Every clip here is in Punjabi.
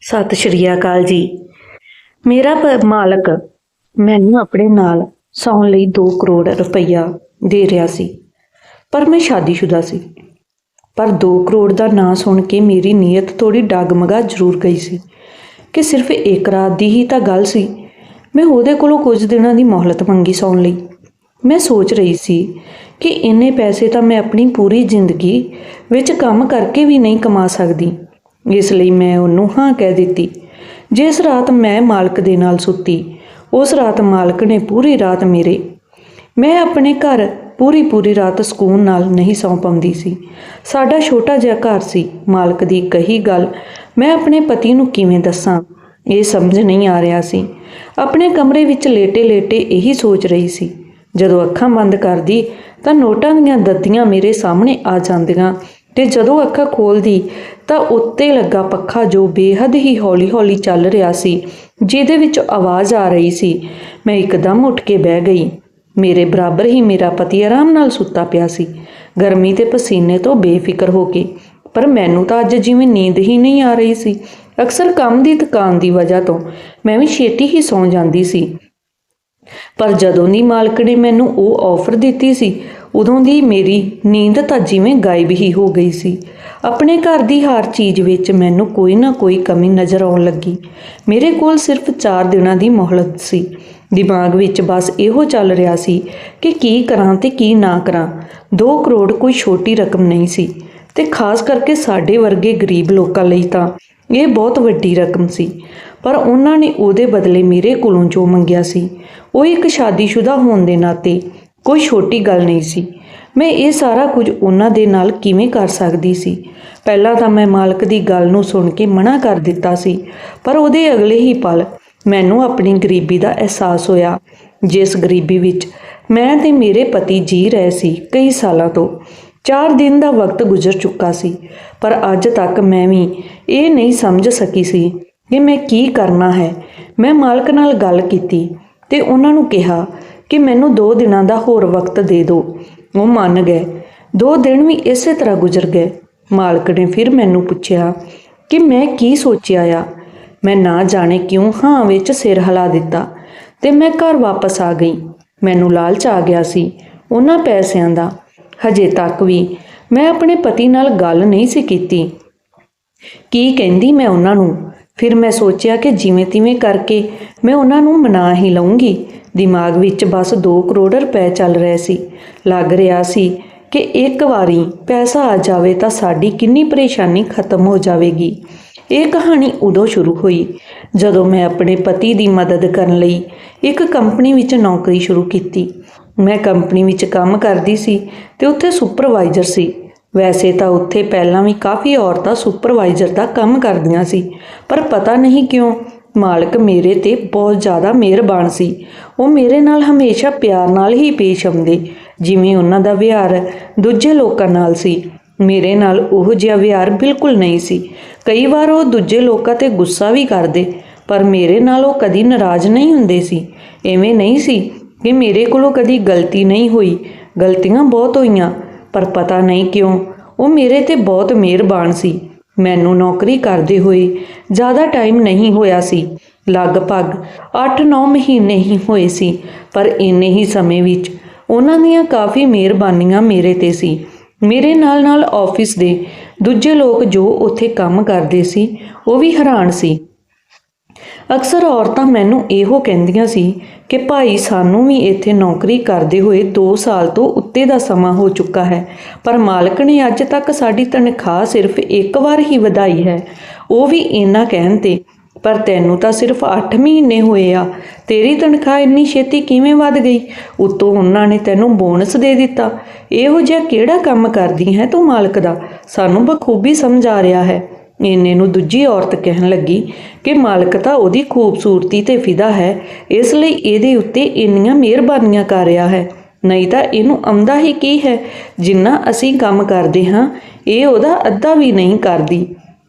ਸਤਿ ਸ਼੍ਰੀ ਅਕਾਲ ਜੀ। ਮੇਰਾ ਪ- ਮਾਲਕ ਮੈਨੂੰ ਆਪਣੇ ਨਾਲ ਸੌਣ ਲਈ 2 ਕਰੋੜ ਰੁਪਈਆ ਦੇ ਰਿਹਾ ਸੀ, ਪਰ ਮੈਂ ਸ਼ਾਦੀशुदा ਸੀ। ਪਰ 2 ਕਰੋੜ ਦਾ ਨਾਂ ਸੁਣ ਕੇ ਮੇਰੀ ਨੀਅਤ ਥੋੜੀ ਡਗਮਗਾ ਜ਼ਰੂਰ ਗਈ ਸੀ ਕਿ ਸਿਰਫ ਇੱਕ ਰਾਤ ਦੀ ਹੀ ਤਾਂ ਗੱਲ ਸੀ। ਮੈਂ ਉਹਦੇ ਕੋਲੋਂ ਕੁਝ ਦਿਨਾਂ ਦੀ ਮੋਹਲਤ ਮੰਗੀ ਸੌਣ ਲਈ। ਮੈਂ ਸੋਚ ਰਹੀ ਸੀ ਕਿ ਇੰਨੇ ਪੈਸੇ ਤਾਂ ਮੈਂ ਆਪਣੀ ਪੂਰੀ ਜ਼ਿੰਦਗੀ ਵਿੱਚ ਕੰਮ ਕਰਕੇ ਵੀ ਨਹੀਂ ਕਮਾ ਸਕਦੀ। ਇਸ ਲਈ ਮੈਂ ਉਹਨੂੰ ਹਾਂ ਕਹਿ ਦਿੱਤੀ। ਜਿਸ ਰਾਤ ਮੈਂ ਮਾਲਕ ਦੇ ਨਾਲ ਸੁੱਤੀ, ਉਸ ਰਾਤ ਮਾਲਕ ਨੇ ਪੂਰੀ ਰਾਤ ਮੇਰੇ। ਮੈਂ ਆਪਣੇ ਘਰ ਪੂਰੀ ਪੂਰੀ ਰਾਤ ਸਕੂਨ ਨਾਲ ਨਹੀਂ ਸੌਂ ਪਾਉਂਦੀ ਸੀ। ਸਾਡਾ ਛੋਟਾ ਜਿਹਾ ਘਰ ਸੀ। ਮਾਲਕ ਦੀ ਕਹੀ ਗੱਲ ਮੈਂ ਆਪਣੇ ਪਤੀ ਨੂੰ ਕਿਵੇਂ ਦੱਸਾਂ, ਇਹ ਸਮਝ ਨਹੀਂ ਆ ਰਿਹਾ ਸੀ। ਆਪਣੇ ਕਮਰੇ ਵਿੱਚ ਲੇਟੇ-ਲੇਟੇ ਇਹੀ ਸੋਚ ਰਹੀ ਸੀ। ਜਦੋਂ ਅੱਖਾਂ ਬੰਦ ਕਰਦੀ ਤਾਂ ਨੋਟਾਂ ਦੀਆਂ ਦੱਦੀਆਂ ਮੇਰੇ ਸਾਹਮਣੇ ਆ ਜਾਂਦੀਆਂ। ਤੇ ਜਦੋਂ ਅੱਖਾਂ ਖੋਲਦੀ ਤਾਂ ਉੱਤੇ ਲੱਗਾ ਪੱਖਾ ਜੋ ਬੇਹੱਦ ਹੀ ਹੌਲੀ-ਹੌਲੀ ਚੱਲ ਰਿਹਾ ਸੀ, ਜਿਹਦੇ ਵਿੱਚ ਆਵਾਜ਼ ਆ ਰਹੀ ਸੀ। ਮੈਂ ਇੱਕਦਮ ਉੱਠ ਕੇ ਬਹਿ ਗਈ। ਮੇਰੇ ਬਰਾਬਰ ਹੀ ਮੇਰਾ ਪਤੀ ਆਰਾਮ ਨਾਲ ਸੁੱਤਾ ਪਿਆ ਸੀ। ਗਰਮੀ ਤੇ ਪਸੀਨੇ ਤੋਂ ਬੇਫਿਕਰ ਹੋ ਕੇ। ਪਰ ਮੈਨੂੰ ਤਾਂ ਅੱਜ ਜਿਵੇਂ ਨੀਂਦ ਹੀ ਨਹੀਂ ਆ ਰਹੀ ਸੀ। ਅਕਸਰ ਕੰਮ ਦੀ ਥਕਾਨ ਦੀ ਵਜ੍ਹਾ ਤੋਂ ਮੈਂ ਵੀ ਛੇਤੀ ਹੀ ਸੌਂ ਜਾਂਦੀ ਸੀ। ਪਰ ਜਦੋਂ ਦੀ ਮਾਲਕ ਨੇ ਮੈਨੂੰ ਉਹ ਆਫਰ ਦਿੱਤੀ ਸੀ ਉਦੋਂ ਦੀ ਮੇਰੀ ਨੀਂਦ ਤਾਂ ਜਿਵੇਂ ਗਾਇਬ ਹੀ ਹੋ ਗਈ ਸੀ। ਆਪਣੇ ਘਰ ਦੀ ਹਰ ਚੀਜ਼ ਵਿੱਚ ਮੈਨੂੰ ਕੋਈ ਨਾ ਕੋਈ ਕਮੀ ਨਜ਼ਰ ਆਉਣ ਲੱਗੀ। ਮੇਰੇ ਕੋਲ ਸਿਰਫ 4 ਦਿਨਾਂ ਦੀ ਮੋਹਲਤ ਸੀ। ਦਿਮਾਗ ਵਿੱਚ ਬਸ ਇਹੋ ਚੱਲ ਰਿਹਾ ਸੀ ਕਿ ਕੀ ਕਰਾਂ ਤੇ ਕੀ ਨਾ ਕਰਾਂ। 2 ਕਰੋੜ ਕੋਈ ਛੋਟੀ ਰਕਮ ਨਹੀਂ ਸੀ ਤੇ ਖਾਸ ਕਰਕੇ ਸਾਡੇ ਵਰਗੇ ਗਰੀਬ ਲੋਕਾਂ ਲਈ ਤਾਂ ਇਹ ਬਹੁਤ ਵੱਡੀ ਰਕਮ ਸੀ। ਪਰ ਉਹਨਾਂ ਨੇ ਉਹਦੇ ਬਦਲੇ ਮੇਰੇ ਕੋਲੋਂ ਜੋ ਮੰਗਿਆ ਸੀ, ਉਹ ਇੱਕ ਸ਼ਾਦੀशुदा ਹੋਣ ਦੇ ਨਾਤੇ ਕੋਈ ਛੋਟੀ ਗੱਲ ਨਹੀਂ ਸੀ। ਮੈਂ ਇਹ ਸਾਰਾ ਕੁਝ ਉਹਨਾਂ ਦੇ ਨਾਲ ਕਿਵੇਂ ਕਰ ਸਕਦੀ ਸੀ? ਪਹਿਲਾਂ ਤਾਂ ਮੈਂ ਮਾਲਕ ਦੀ ਗੱਲ ਨੂੰ ਸੁਣ ਕੇ ਮਨਾ ਕਰ ਦਿੱਤਾ ਸੀ, ਪਰ ਉਹਦੇ ਅਗਲੇ ਹੀ ਪਲ ਮੈਨੂੰ ਆਪਣੀ ਗਰੀਬੀ ਦਾ ਅਹਿਸਾਸ ਹੋਇਆ, ਜਿਸ ਗਰੀਬੀ ਵਿੱਚ ਮੈਂ ਤੇ ਮੇਰੇ ਪਤੀ ਜੀ ਰਹੇ ਸੀ ਕਈ ਸਾਲਾਂ ਤੋਂ। 4 ਦਿਨ ਦਾ ਵਕਤ ਗੁਜ਼ਰ ਚੁੱਕਾ ਸੀ, ਪਰ ਅੱਜ ਤੱਕ ਮੈਂ ਵੀ ਇਹ ਨਹੀਂ ਸਮਝ ਸਕੀ ਸੀ ਕਿ ਮੈਂ ਕੀ ਕਰਨਾ ਹੈ। ਮੈਂ ਮਾਲਕ ਨਾਲ ਗੱਲ ਕੀਤੀ ਤੇ ਉਹਨਾਂ ਨੂੰ ਕਿਹਾ ਕਿ ਮੈਨੂੰ 2 ਦਿਨਾਂ ਦਾ ਹੋਰ ਵਕਤ ਦੇ ਦਿਓ ਉਹ ਮੰਨ ਗਏ। 2 ਦਿਨ ਵੀ ਇਸੇ ਤਰ੍ਹਾਂ ਗੁਜ਼ਰ ਗਏ। ਮਾਲਕ ਨੇ ਫਿਰ ਮੈਨੂੰ ਪੁੱਛਿਆ ਕਿ ਮੈਂ ਕੀ ਸੋਚਿਆ ਆ? ਮੈਂ ਨਾ ਜਾਣੇ ਕਿਉਂ ਹਾਂ ਵਿੱਚ ਸਿਰ ਹਿਲਾ ਦਿੱਤਾ ਤੇ ਮੈਂ ਘਰ ਵਾਪਸ ਆ ਗਈ। ਮੈਨੂੰ ਲਾਲਚ ਆ ਗਿਆ ਸੀ ਉਹਨਾਂ ਪੈਸਿਆਂ ਦਾ। ਹਜੇ ਤੱਕ ਵੀ ਮੈਂ ਆਪਣੇ ਪਤੀ ਨਾਲ ਗੱਲ ਨਹੀਂ ਸੀ ਕੀਤੀ। ਕੀ ਕਹਿੰਦੀ ਮੈਂ ਉਹਨਾਂ ਨੂੰ? ਫਿਰ ਮੈਂ ਸੋਚਿਆ ਕਿ ਜਿਵੇਂ ਤਿਵੇਂ ਕਰਕੇ ਮੈਂ ਉਹਨਾਂ ਨੂੰ ਮਨਾ ਹੀ ਲਵਾਂਗੀ ਦਿਮਾਗ ਵਿੱਚ ਬਸ 2 ਕਰੋੜ ਰੁਪਏ ਚੱਲ ਰਹੇ ਸੀ। ਲੱਗ ਰਿਹਾ ਸੀ ਕਿ ਇੱਕ ਵਾਰੀ ਪੈਸਾ ਆ ਜਾਵੇ ਤਾਂ ਸਾਡੀ ਕਿੰਨੀ ਪਰੇਸ਼ਾਨੀ ਖਤਮ ਹੋ ਜਾਵੇਗੀ। ਇਹ ਕਹਾਣੀ ਉਦੋਂ ਸ਼ੁਰੂ ਹੋਈ, ਜਦੋਂ ਮੈਂ ਆਪਣੇ ਪਤੀ ਦੀ ਮਦਦ ਕਰਨ ਲਈ ਇੱਕ ਕੰਪਨੀ ਵਿੱਚ ਨੌਕਰੀ ਸ਼ੁਰੂ ਕੀਤੀ। ਮੈਂ ਕੰਪਨੀ ਵਿੱਚ ਕੰਮ ਕਰਦੀ ਸੀ ਤੇ ਉੱਥੇ ਸੁਪਰਵਾਈਜ਼ਰ ਸੀ। ਵੈਸੇ ਤਾਂ ਉੱਥੇ ਪਹਿਲਾਂ ਵੀ ਕਾਫੀ ਔਰਤਾਂ ਸੁਪਰਵਾਈਜ਼ਰ ਦਾ ਕੰਮ ਕਰਦੀਆਂ ਸੀ, ਪਰ ਪਤਾ ਨਹੀਂ ਕਿਉਂ ਮਾਲਕ ਮੇਰੇ ਤੇ ਬਹੁਤ ਜ਼ਿਆਦਾ ਮਿਹਰਬਾਨ ਸੀ। ਉਹ ਮੇਰੇ ਨਾਲ ਹਮੇਸ਼ਾ ਪਿਆਰ ਨਾਲ ਹੀ ਪੇਸ਼ ਆਉਂਦੇ, ਜਿਵੇਂ ਉਹਨਾਂ ਦਾ ਵਿਹਾਰ ਦੂਜੇ ਲੋਕਾਂ ਨਾਲ ਸੀ। ਮੇਰੇ ਨਾਲ ਉਹ ਜਿਹਾ ਵਿਹਾਰ ਬਿਲਕੁਲ ਨਹੀਂ ਸੀ। ਕਈ ਵਾਰ ਉਹ ਦੂਜੇ ਲੋਕਾਂ ਤੇ ਗੁੱਸਾ ਵੀ ਕਰਦੇ, ਪਰ ਮੇਰੇ ਨਾਲ ਉਹ ਕਦੀ ਨਾਰਾਜ਼ ਨਹੀਂ ਹੁੰਦੇ ਸੀ। ਐਵੇਂ ਨਹੀਂ ਸੀ ਕਿ ਮੇਰੇ ਕੋਲੋਂ ਕਦੀ ਗਲਤੀ ਨਹੀਂ ਹੋਈ। ਗਲਤੀਆਂ ਬਹੁਤ ਹੋਈਆਂ ਪਰ ਪਤਾ ਨਹੀਂ ਕਿਉਂ, ਉਹ ਮੇਰੇ ਤੇ ਬਹੁਤ ਮਿਹਰਬਾਨ ਸੀ। ਮੈਨੂੰ ਨੌਕਰੀ ਕਰਦੇ ਹੋਏ ਜ਼ਿਆਦਾ ਟਾਈਮ ਨਹੀਂ ਹੋਇਆ ਸੀ। ਲਗਭਗ 8-9 ਮਹੀਨੇ ਹੀ ਹੋਏ ਸੀ, ਪਰ ਇੰਨੇ ਹੀ ਸਮੇਂ ਵਿੱਚ ਉਹਨਾਂ ਦੀਆਂ ਕਾਫੀ ਮਿਹਰਬਾਨੀਆਂ ਮੇਰੇ ਤੇ ਸੀ। ਮੇਰੇ ਨਾਲ ਨਾਲ ਆਫਿਸ ਦੇ ਦੂਜੇ ਲੋਕ ਜੋ ਉੱਥੇ ਕੰਮ ਕਰਦੇ ਸੀ, ਉਹ ਵੀ ਹੈਰਾਨ ਸੀ। ਅਕਸਰ ਔਰਤਾਂ ਮੈਨੂੰ ਇਹੋ ਕਹਿੰਦੀਆਂ ਸੀ ਕਿ ਭਾਈ ਸਾਨੂੰ ਵੀ ਇੱਥੇ ਨੌਕਰੀ ਕਰਦੇ ਹੋਏ 2 ਸਾਲ ਤੋਂ ਉੱਤੇ ਦਾ ਸਮਾਂ ਹੋ ਚੁੱਕਾ ਹੈ, ਪਰ ਮਾਲਕ ਨੇ ਅੱਜ ਤੱਕ ਸਾਡੀ ਤਨਖਾਹ ਸਿਰਫ ਇੱਕ ਵਾਰ ਹੀ ਵਧਾਈ ਹੈ। ਉਹ ਵੀ ਇੰਨਾ ਕਹਿਣ ਤੇ, ਪਰ ਤੈਨੂੰ ਤਾਂ ਸਿਰਫ 8 ਮਹੀਨੇ ਹੋਏ ਆ, ਤੇਰੀ ਤਨਖਾਹ ਇੰਨੀ ਛੇਤੀ ਕਿਵੇਂ ਵਧ ਗਈ? ਉਤੋਂ ਉਹਨਾਂ ਨੇ ਤੈਨੂੰ ਬੋਨਸ ਦੇ ਦਿੱਤਾ। ਇਹੋ ਜਿਹਾ ਕਿਹੜਾ ਕੰਮ ਕਰਦੀ ਹੈ ਤੂੰ ਮਾਲਕ ਦਾ? ਸਾਨੂੰ ਬਖੂਬੀ ਸਮਝ ਆ ਰਿਹਾ ਹੈ। ਇੰਨੇ ਨੂੰ ਦੂਜੀ ਔਰਤ ਕਹਿਣ ਲੱਗੀ ਕਿ ਮਾਲਕ ਤਾਂ ਉਹਦੀ ਖੂਬਸੂਰਤੀ ਤੇ ਫਿਦਾ ਹੈ, ਇਸ ਲਈ ਇਹਦੇ ਉੱਤੇ ਇੰਨੀਆਂ ਮਿਹਰਬਾਨੀਆਂ ਕਰ ਰਿਹਾ ਹੈ। ਨਹੀਂ ਤਾਂ ਇਹਨੂੰ ਆਉਂਦਾ ਹੀ ਕੀ ਹੈ? ਜਿੰਨਾ ਅਸੀਂ ਕੰਮ ਕਰਦੇ ਹਾਂ, ਇਹ ਉਹਦਾ ਅੱਧਾ ਵੀ ਨਹੀਂ ਕਰਦੀ।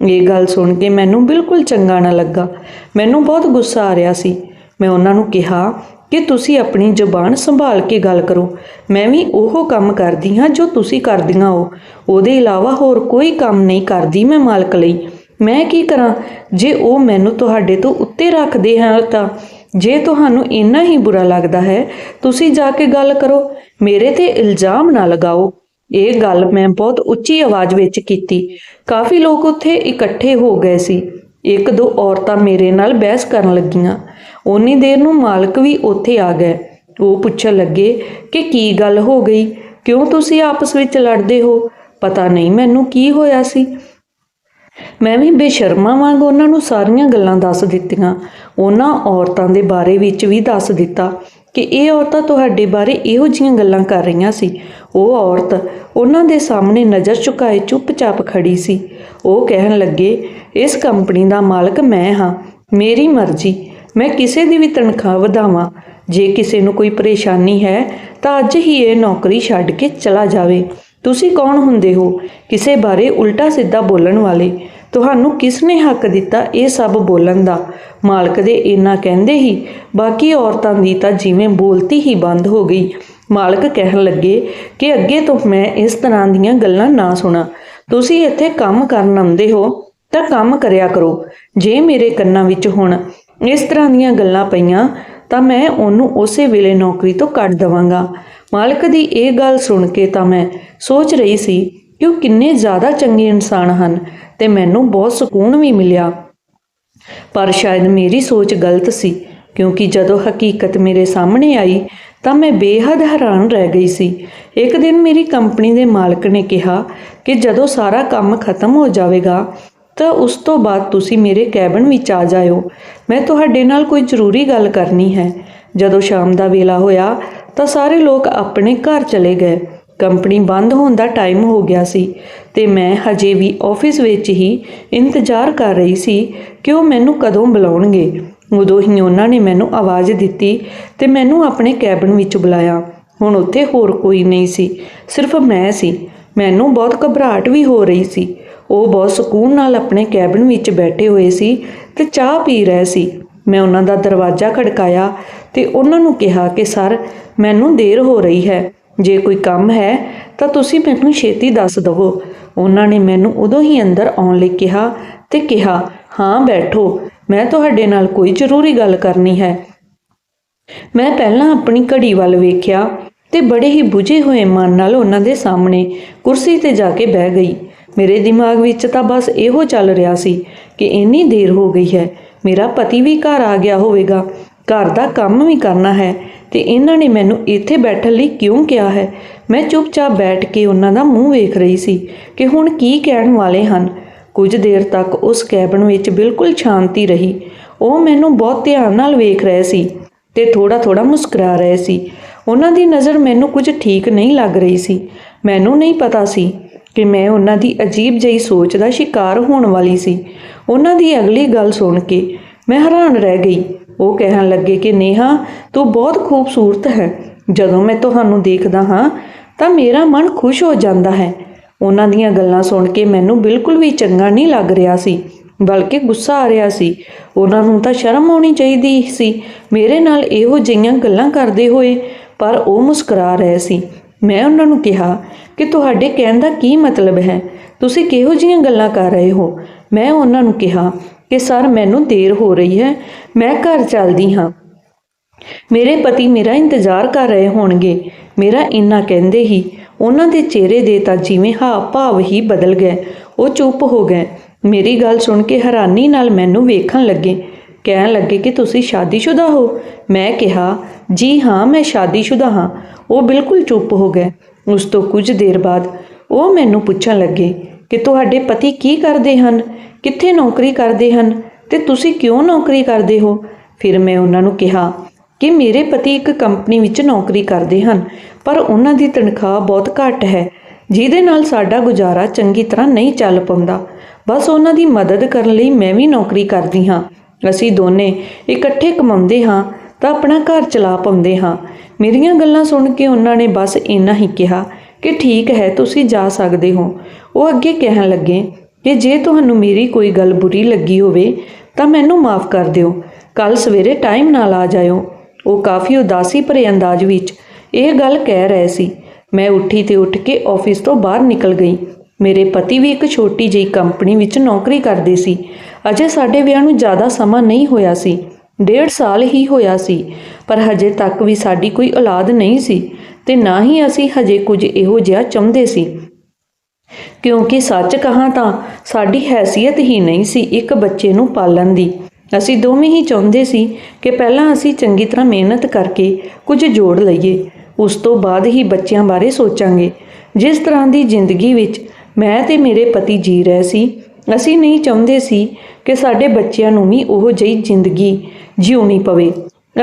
ਇਹ ਗੱਲ ਸੁਣ ਕੇ ਮੈਨੂੰ ਬਿਲਕੁਲ ਚੰਗਾ ਨਾ ਲੱਗਾ। ਮੈਨੂੰ ਬਹੁਤ ਗੁੱਸਾ ਆ ਰਿਹਾ ਸੀ। ਮੈਂ ਉਹਨਾਂ ਨੂੰ ਕਿਹਾ ਕਿ ਤੁਸੀਂ ਆਪਣੀ ਜ਼ੁਬਾਨ ਸੰਭਾਲ ਕੇ ਗੱਲ ਕਰੋ। ਮੈਂ ਵੀ ਉਹ ਕੰਮ ਕਰਦੀ ਹਾਂ ਜੋ ਤੁਸੀਂ ਕਰਦੀਆਂ ਹੋ। ਉਹਦੇ ਇਲਾਵਾ ਹੋਰ ਕੋਈ ਕੰਮ ਨਹੀਂ ਕਰਦੀ ਮੈਂ ਮਾਲਕ ਲਈ। ਮੈਂ ਕੀ ਕਰਾਂ? ਜੇ ਉਹ ਮੈਨੂੰ ਤੁਹਾਡੇ ਤੋਂ ਉੱਤੇ ਰੱਖਦੇ ਹਨ ਤਾਂ, ਜੇ ਤੁਹਾਨੂੰ ਇੰਨਾ ਹੀ ਬੁਰਾ ਲੱਗਦਾ ਹੈ, ਤੁਸੀਂ ਜਾ ਕੇ ਗੱਲ ਕਰੋ। ਮੇਰੇ ਤੇ ਇਲਜ਼ਾਮ ਨਾ ਲਗਾਓ। ਇਹ ਗੱਲ ਮੈਂ ਬਹੁਤ ਉੱਚੀ ਆਵਾਜ਼ ਵਿੱਚ ਕੀਤੀ। ਕਾਫੀ ਲੋਕ ਉੱਥੇ ਇਕੱਠੇ ਹੋ ਗਏ ਸੀ। ਇੱਕ ਦੋ ਔਰਤਾਂ ਮੇਰੇ ਨਾਲ ਬਹਿਸ ਕਰਨ ਲੱਗੀਆਂ। ਉਨੀ ਦੇਰ ਨੂੰ ਮਾਲਕ ਵੀ ਉੱਥੇ ਆ ਗਏ। ਉਹ ਪੁੱਛਣ ਲੱਗੇ ਕਿ ਕੀ ਗੱਲ ਹੋ ਗਈ? ਕਿਉਂ ਤੁਸੀਂ ਆਪਸ ਵਿੱਚ ਲੜਦੇ ਹੋ? ਪਤਾ ਨਹੀਂ ਮੈਨੂੰ ਕੀ ਹੋਇਆ ਸੀ। ਮੈਂ ਵੀ ਬੇਸ਼ਰਮਾ ਵਾਂਗ ਉਹਨਾਂ ਨੂੰ ਸਾਰੀਆਂ ਗੱਲਾਂ ਦੱਸ ਦਿੱਤੀਆਂ। ਉਹਨਾਂ ਔਰਤਾਂ ਦੇ ਬਾਰੇ ਵਿੱਚ ਵੀ ਦੱਸ ਦਿੱਤਾ ਕਿ ਇਹ ਔਰਤਾਂ ਤੁਹਾਡੇ ਬਾਰੇ ਇਹੋ ਜਿਹੀਆਂ ਗੱਲਾਂ ਕਰ ਰਹੀਆਂ ਸੀ। ਉਹ ਔਰਤ ਉਹਨਾਂ ਦੇ ਸਾਹਮਣੇ ਨਜ਼ਰ ਝੁਕਾਏ ਚੁੱਪਚਾਪ ਖੜੀ ਸੀ। ਉਹ ਕਹਿਣ ਲੱਗੇ, ਇਸ ਕੰਪਨੀ ਦਾ ਮਾਲਕ ਮੈਂ ਹਾਂ। ਮੇਰੀ ਮਰਜ਼ੀ। ਮੈਂ ਕਿਸੇ ਦੀ ਵੀ ਤਨਖਾਹ ਵਧਾਵਾਂ, ਜੇ ਕਿਸੇ ਨੂੰ ਕੋਈ ਪਰੇਸ਼ਾਨੀ ਹੈ, ਤਾਂ ਅੱਜ ਹੀ ਇਹ ਨੌਕਰੀ ਛੱਡ ਕੇ ਚਲਾ ਜਾਵੇ। ਤੁਸੀਂ ਕੌਣ ਹੁੰਦੇ ਹੋ? ਕਿਸੇ ਬਾਰੇ ਉਲਟਾ ਸਿੱਧਾ ਬੋਲਣ ਵਾਲੇ। ਤੁਹਾਨੂੰ ਕਿਸ ਨੇ ਹੱਕ ਦਿੱਤਾ ਇਹ ਸਭ ਬੋਲਣ ਦਾ? ਮਾਲਕ ਦੇ ਇੰਨਾ ਕਹਿੰਦੇ ਹੀ, ਬਾਕੀ ਔਰਤਾਂ ਦੀ ਤਾਂ ਜਿਵੇਂ ਬੋਲਤੀ ਹੀ ਬੰਦ ਹੋ ਗਈ। ਮਾਲਕ ਕਹਿਣ ਲੱਗੇ ਕਿ ਅੱਗੇ ਤੋਂ ਮੈਂ ਇਸ ਤਰ੍ਹਾਂ ਦੀਆਂ ਗੱਲਾਂ ਨਾ ਸੁਣਾ। ਤੁਸੀਂ ਇੱਥੇ ਕੰਮ ਕਰਨ ਆਉਂਦੇ ਹੋ, ਤਾਂ ਕੰਮ ਕਰਿਆ ਕਰੋ। ਜੇ ਮੇਰੇ ਕੰਨਾਂ ਵਿੱਚ ਹੁਣ ਇਸ ਤਰ੍ਹਾਂ ਦੀਆਂ ਗੱਲਾਂ ਪਈਆਂ ਤਾਂ ਮੈਂ ਉਹਨੂੰ ਉਸੇ ਵੇਲੇ ਨੌਕਰੀ ਤੋਂ ਕੱਢ ਦਵਾਂਗਾ। ਮਾਲਕ ਦੀ ਇਹ ਗੱਲ ਸੁਣ ਕੇ ਤਾਂ ਮੈਂ ਸੋਚ ਰਹੀ ਸੀ ਕਿ ਉਹ ਕਿੰਨੇ ਜ਼ਿਆਦਾ ਚੰਗੇ ਇਨਸਾਨ ਹਨ ਤੇ ਮੈਨੂੰ ਬਹੁਤ ਸਕੂਨ ਵੀ ਮਿਲਿਆ। ਪਰ ਸ਼ਾਇਦ ਮੇਰੀ ਸੋਚ ਗਲਤ ਸੀ, ਕਿਉਂਕਿ ਜਦੋਂ ਹਕੀਕਤ ਮੇਰੇ ਸਾਹਮਣੇ ਆਈ ਤਾਂ ਮੈਂ ਬੇਹੱਦ ਹੈਰਾਨ ਰਹਿ ਗਈ ਸੀ। ਇੱਕ ਦਿਨ ਮੇਰੀ ਕੰਪਨੀ ਦੇ ਮਾਲਕ ਨੇ ਕਿਹਾ ਕਿ ਜਦੋਂ ਸਾਰਾ ਕੰਮ ਖਤਮ ਹੋ ਜਾਵੇਗਾ ਤਾਂ ਉਸ ਤੋਂ ਬਾਅਦ ਤੁਸੀਂ ਮੇਰੇ ਕੈਬਨ ਵਿੱਚ ਆ ਜਾਇਓ। ਮੈਂ ਤੁਹਾਡੇ ਨਾਲ ਕੋਈ ਜ਼ਰੂਰੀ ਗੱਲ ਕਰਨੀ ਹੈ। ਜਦੋਂ ਸ਼ਾਮ ਦਾ ਵੇਲਾ ਹੋਇਆ, ਤਾਂ ਸਾਰੇ ਲੋਕ ਆਪਣੇ ਘਰ ਚਲੇ ਗਏ। ਕੰਪਨੀ ਬੰਦ ਹੋਣ ਦਾ ਟਾਈਮ ਹੋ ਗਿਆ ਸੀ ਤੇ ਮੈਂ ਹਜੇ ਵੀ ਆਫਿਸ ਵਿੱਚ ਹੀ ਇੰਤਜ਼ਾਰ ਕਰ ਰਹੀ ਸੀ ਕਿ ਉਹ ਮੈਨੂੰ ਕਦੋਂ ਬੁਲਾਉਣਗੇ। ਉਦੋਂ ਹੀ ਉਹਨਾਂ ਨੇ ਮੈਨੂੰ ਆਵਾਜ਼ ਦਿੱਤੀ ਤੇ ਮੈਨੂੰ ਆਪਣੇ ਕੈਬਨ ਵਿੱਚ ਬੁਲਾਇਆ। ਹੁਣ ਉੱਥੇ ਹੋਰ ਕੋਈ ਨਹੀਂ ਸੀ, ਸਿਰਫ ਮੈਂ ਸੀ। ਮੈਨੂੰ ਬਹੁਤ ਘਬਰਾਹਟ ਵੀ ਹੋ ਰਹੀ ਸੀ। ਉਹ ਬਹੁਤ ਸਕੂਨ ਨਾਲ ਆਪਣੇ ਕੈਬਨ ਵਿੱਚ ਬੈਠੇ ਹੋਏ ਸੀ ਤੇ ਚਾਹ ਪੀ ਰਹੇ ਸੀ। ਮੈਂ ਉਹਨਾਂ ਦਾ ਦਰਵਾਜ਼ਾ ਖੜਕਾਇਆ ਤੇ ਉਹਨਾਂ ਨੂੰ ਕਿਹਾ ਕਿ, ਸਰ, ਮੈਨੂੰ ਦੇਰ ਹੋ ਰਹੀ ਹੈ। ਜੇ ਕੋਈ ਕੰਮ ਹੈ, ਤਾਂ ਤੁਸੀਂ ਮੈਨੂੰ ਛੇਤੀ ਦੱਸ ਦਵੋ। ਉਹਨਾਂ ਨੇ ਮੈਨੂੰ ਉਦੋਂ ਹੀ ਅੰਦਰ ਆਉਣ ਲਈ ਕਿਹਾ ਤੇ ਕਿਹਾ, ਹਾਂ, ਬੈਠੋ। ਮੈਂ ਤੁਹਾਡੇ ਨਾਲ ਕੋਈ ਜ਼ਰੂਰੀ ਗੱਲ ਕਰਨੀ ਹੈ। ਮੈਂ ਪਹਿਲਾਂ ਆਪਣੀ ਘੜੀ ਵੱਲ ਵੇਖਿਆ ਤੇ ਬੜੇ ਹੀ ਬੁਝੇ ਹੋਏ ਮਨ ਨਾਲ ਉਹਨਾਂ ਦੇ ਸਾਹਮਣੇ ਕੁਰਸੀ ਤੇ ਜਾ ਕੇ ਬਹਿ ਗਈ। ਮੇਰੇ ਦਿਮਾਗ ਵਿੱਚ ਤਾਂ ਬਸ ਇਹੋ ਚੱਲ ਰਿਹਾ ਸੀ ਕਿ ਇੰਨੀ ਦੇਰ ਹੋ ਗਈ ਹੈ, ਮੇਰਾ ਪਤੀ ਵੀ ਘਰ ਆ ਗਿਆ ਹੋਵੇਗਾ, ਘਰ ਦਾ ਕੰਮ ਵੀ ਕਰਨਾ ਹੈ, ਤੇ ਇਹਨਾਂ ਨੇ ਮੈਨੂੰ ਇੱਥੇ ਬੈਠਣ ਲਈ ਕਿਉਂ ਕਿਹਾ ਹੈ? ਮੈਂ ਚੁੱਪਚਾਪ ਬੈਠ ਕੇ ਉਹਨਾਂ ਦਾ ਮੂੰਹ ਵੇਖ ਰਹੀ ਸੀ ਕਿ ਹੁਣ ਕੀ ਕਹਿਣ ਵਾਲੇ ਹਨ। ਕੁਝ ਦੇਰ ਤੱਕ ਉਸ ਕੈਬਨ ਵਿੱਚ ਬਿਲਕੁਲ ਸ਼ਾਂਤੀ ਰਹੀ। ਉਹ ਮੈਨੂੰ ਬਹੁਤ ਧਿਆਨ ਨਾਲ ਵੇਖ ਰਹੇ ਸੀ ਤੇ ਥੋੜਾ ਥੋੜਾ ਮੁਸਕਰਾ ਰਹੇ ਸੀ। ਉਹਨਾਂ ਦੀ ਨਜ਼ਰ ਮੈਨੂੰ ਕੁਝ ਠੀਕ ਨਹੀਂ ਲੱਗ ਰਹੀ ਸੀ। ਮੈਨੂੰ ਨਹੀਂ ਪਤਾ ਸੀ ਕਿ ਮੈਂ ਉਹਨਾਂ ਦੀ ਅਜੀਬ ਜਿਹੀ ਸੋਚ ਦਾ ਸ਼ਿਕਾਰ ਹੋਣ ਵਾਲੀ ਸੀ। ਉਹਨਾਂ ਦੀ ਅਗਲੀ ਗੱਲ ਸੁਣ ਕੇ ਮੈਂ ਹੈਰਾਨ ਰਹਿ ਗਈ। ਉਹ ਕਹਿਣ ਲੱਗੇ ਕਿ, ਨੇਹਾ, ਤੂੰ ਬਹੁਤ ਖੂਬਸੂਰਤ ਹੈ। ਜਦੋਂ ਮੈਂ ਤੁਹਾਨੂੰ ਦੇਖਦਾ ਹਾਂ, ਤਾਂ ਮੇਰਾ ਮਨ ਖੁਸ਼ ਹੋ ਜਾਂਦਾ ਹੈ। ਉਹਨਾਂ ਦੀਆਂ ਗੱਲਾਂ ਸੁਣ ਕੇ ਮੈਨੂੰ ਬਿਲਕੁਲ ਵੀ ਚੰਗਾ ਨਹੀਂ ਲੱਗ ਰਿਹਾ ਸੀ, ਬਲਕਿ ਗੁੱਸਾ ਆ ਰਿਹਾ ਸੀ। ਉਹਨਾਂ ਨੂੰ ਤਾਂ ਸ਼ਰਮ ਆਉਣੀ ਚਾਹੀਦੀ ਸੀ। ਮੇਰੇ ਨਾਲ ਇਹੋ ਜਿਹੀਆਂ ਗੱਲਾਂ ਕਰਦੇ ਹੋਏ ਪਰ ਉਹ ਮੁਸਕਰਾ ਰਹੇ ਸੀ। ਮੈਂ ਉਹਨਾਂ ਨੂੰ ਕਿਹਾ ਕਿ ਤੁਹਾਡੇ ਕਹਿਣ ਦਾ ਕੀ ਮਤਲਬ ਹੈ? ਤੁਸੀਂ ਕਿਹੋ ਜਿਹੀਆਂ ਗੱਲਾਂ ਕਰ ਰਹੇ ਹੋ? ਮੈਂ ਉਹਨਾਂ ਨੂੰ ਕਿਹਾ ਕਿ, ਸਰ, ਮੈਨੂੰ ਦੇਰ ਹੋ ਰਹੀ ਹੈ। ਮੈਂ ਘਰ ਚੱਲਦੀ ਹਾਂ। ਮੇਰੇ ਪਤੀ ਮੇਰਾ ਇੰਤਜ਼ਾਰ ਕਰ ਰਹੇ ਹੋਣਗੇ। ਮੇਰਾ ਇੰਨਾ ਕਹਿੰਦੇ ਹੀ ਉਹਨਾਂ ਦੇ ਚਿਹਰੇ ਦੇ ਤਾਂ ਜਿਵੇਂ ਹਾਵ ਭਾਵ ਹੀ ਬਦਲ ਗਏ। ਉਹ ਚੁੱਪ ਹੋ ਗਏ। ਮੇਰੀ ਗੱਲ ਸੁਣ ਕੇ ਹੈਰਾਨੀ ਨਾਲ ਮੈਨੂੰ ਵੇਖਣ ਲੱਗੇ। ਕਹਿਣ ਲੱਗੇ ਕਿ ਤੁਸੀਂ ਸ਼ਾਦੀशुदा ਹੋ। ਮੈਂ ਕਿਹਾ, ਜੀ ਹਾਂ, ਮੈਂ ਸ਼ਾਦੀशुदा ਹਾਂ। ਉਹ ਬਿਲਕੁਲ ਚੁੱਪ ਹੋ ਗਏ। ਉਸ ਤੋਂ ਕੁਝ ਦੇਰ ਬਾਅਦ ਉਹ ਮੈਨੂੰ ਪੁੱਛਣ ਲੱਗੇ ਕਿ ਤੁਹਾਡੇ ਪਤੀ ਕੀ ਕਰਦੇ ਹਨ? ਕਿੱਥੇ ਨੌਕਰੀ ਕਰਦੇ ਹਨ? ਤੇ ਤੁਸੀਂ ਕਿਉਂ ਨੌਕਰੀ ਕਰਦੇ ਹੋ? ਫਿਰ ਮੈਂ ਉਹਨਾਂ ਨੂੰ ਕਿਹਾ ਕਿ ਮੇਰੇ ਪਤੀ ਇੱਕ ਕੰਪਨੀ ਵਿੱਚ ਨੌਕਰੀ ਕਰਦੇ ਹਨ, ਪਰ ਉਹਨਾਂ ਦੀ ਤਨਖਾਹ ਬਹੁਤ ਘੱਟ ਹੈ। ਜਿਹਦੇ ਨਾਲ ਸਾਡਾ ਗੁਜ਼ਾਰਾ ਚੰਗੀ ਤਰ੍ਹਾਂ ਨਹੀਂ ਚੱਲ ਪਾਉਂਦਾ। ਬਸ ਉਹਨਾਂ ਦੀ ਮਦਦ ਕਰਨ ਲਈ ਮੈਂ ਵੀ ਨੌਕਰੀ ਕਰਦੀ ਹਾਂ। ਅਸੀਂ ਦੋਨੇ ਇਕੱਠੇ ਕਮਾਉਂਦੇ ਹਾਂ ਤਾਂ ਆਪਣਾ ਘਰ ਚਲਾ ਪਾਉਂਦੇ ਹਾਂ। ਮੇਰੀਆਂ ਗੱਲਾਂ ਸੁਣ ਕੇ ਉਹਨਾਂ ਨੇ ਬਸ ਇੰਨਾ ਹੀ ਕਿਹਾ ਕਿ ਠੀਕ ਹੈ, ਤੁਸੀਂ ਜਾ ਸਕਦੇ ਹੋ। ਉਹ ਅੱਗੇ ਕਹਿਣ ਲੱਗੇ ਕਿ ਜੇ ਤੁਹਾਨੂੰ ਮੇਰੀ ਕੋਈ ਗੱਲ ਬੁਰੀ ਲੱਗੀ ਹੋਵੇ ਤਾਂ ਮੈਨੂੰ ਮਾਫ ਕਰ ਦਿਓ। ਕੱਲ ਸਵੇਰੇ ਟਾਈਮ ਨਾਲ ਆ ਜਾਇਓ। ਉਹ ਕਾਫੀ ਉਦਾਸੀ ਭਰੇ ਅੰਦਾਜ਼ ਵਿੱਚ ਇਹ ਗੱਲ ਕਹਿ ਰਹੇ ਸੀ। ਮੈਂ ਉੱਠੀ ਤੇ ਉੱਠ ਕੇ ਆਫਿਸ ਤੋਂ ਬਾਹਰ ਨਿਕਲ ਗਈ। ਮੇਰੇ ਪਤੀ ਵੀ ਇੱਕ ਛੋਟੀ ਜਿਹੀ ਕੰਪਨੀ ਵਿੱਚ ਨੌਕਰੀ ਕਰਦੇ ਸੀ। ਅਜੇ ਸਾਡੇ ਵਿਆਹ ਨੂੰ ਜ਼ਿਆਦਾ ਸਮਾਂ ਨਹੀਂ ਹੋਇਆ ਸੀ। ਡੇਢ ਸਾਲ ਹੀ ਹੋਇਆ ਸੀ, ਪਰ ਹਜੇ ਤੱਕ ਵੀ ਸਾਡੀ ਕੋਈ ਔਲਾਦ ਨਹੀਂ ਸੀ ਤੇ ਨਾ ਹੀ ਅਸੀਂ ਹਜੇ ਕੁਝ ਇਹੋ ਜਿਹਾ ਚਾਹੁੰਦੇ ਸੀ। ਕਿਉਂਕਿ ਸੱਚ ਕਹਾਂ ਤਾਂ ਸਾਡੀ ਹੈਸੀਅਤ ਹੀ ਨਹੀਂ ਸੀ ਇੱਕ ਬੱਚੇ ਨੂੰ ਪਾਲਣ ਦੀ। ਅਸੀਂ ਦੋਵੇਂ ਹੀ ਚਾਹੁੰਦੇ ਸੀ ਕਿ ਪਹਿਲਾਂ ਅਸੀਂ ਚੰਗੀ ਤਰ੍ਹਾਂ ਮਿਹਨਤ ਕਰਕੇ ਕੁਝ ਜੋੜ ਲਈਏ, ਉਸ ਤੋਂ ਬਾਅਦ ਹੀ ਬੱਚਿਆਂ ਬਾਰੇ ਸੋਚਾਂਗੇ। ਜਿਸ ਤਰ੍ਹਾਂ ਦੀ ਜ਼ਿੰਦਗੀ ਵਿੱਚ ਮੈਂ ਤੇ ਮੇਰੇ ਪਤੀ ਜੀ ਰਹੇ ਸੀ। ਅਸੀਂ ਨਹੀਂ ਚਾਹੁੰਦੇ ਸੀ ਕਿ ਸਾਡੇ ਬੱਚਿਆਂ ਨੂੰ ਵੀ ਉਹ ਜਿਹੀ ਜ਼ਿੰਦਗੀ ਜਿਉਣੀ ਪਵੇ।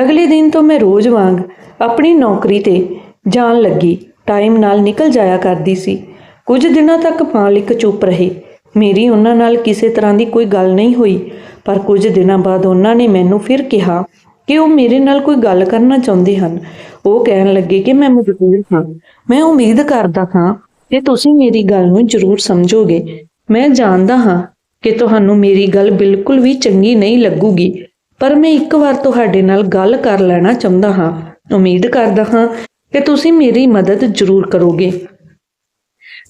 ਅਗਲੇ ਦਿਨ ਤੋਂ ਮੈਂ ਰੋਜ਼ ਵਾਂਗ ਆਪਣੀ ਨੌਕਰੀ ਤੇ ਜਾਣ ਲੱਗੀ। ਟਾਈਮ ਨਾਲ ਨਿਕਲ ਜਾਇਆ ਕਰਦੀ ਸੀ। ਕੁਝ ਦਿਨਾਂ ਤੱਕ ਮਾਲਿਕ ਚੁੱਪ ਰਹੇ। ਮੇਰੀ ਉਹਨਾਂ ਨਾਲ ਕਿਸੇ ਤਰ੍ਹਾਂ ਦੀ ਕੋਈ ਗੱਲ ਨਹੀਂ ਹੋਈ, ਪਰ ਕੁਝ ਦਿਨਾਂ ਬਾਅਦ ਉਹਨਾਂ ਨੇ ਮੈਨੂੰ ਫਿਰ ਕਿਹਾ ਕਿ ਉਹ ਮੇਰੇ ਨਾਲ ਕੋਈ ਗੱਲ ਕਰਨਾ ਚਾਹੁੰਦੇ ਹਨ। ਉਹ ਕਹਿਣ ਲੱਗੇ ਕਿ ਮੈਂ ਮਜਬੂਰ ਹਾਂ। ਮੈਂ ਉਮੀਦ ਕਰਦਾ ਹਾਂ ਕਿ ਤੁਸੀਂ ਮੇਰੀ ਗੱਲ ਨੂੰ ਜ਼ਰੂਰ ਸਮਝੋਗੇ। ਮੈਂ ਜਾਣਦਾ ਹਾਂ ਕਿ ਤੁਹਾਨੂੰ ਮੇਰੀ ਗੱਲ ਬਿਲਕੁਲ ਵੀ ਚੰਗੀ ਨਹੀਂ ਲੱਗੂਗੀ, ਪਰ ਮੈਂ ਇੱਕ ਵਾਰ ਤੁਹਾਡੇ ਨਾਲ ਗੱਲ ਕਰ ਲੈਣਾ ਚਾਹੁੰਦਾ ਹਾਂ। ਉਮੀਦ ਕਰਦਾ ਹਾਂ ਕਿ ਤੁਸੀਂ ਮੇਰੀ ਮਦਦ ਜ਼ਰੂਰ ਕਰੋਗੇ।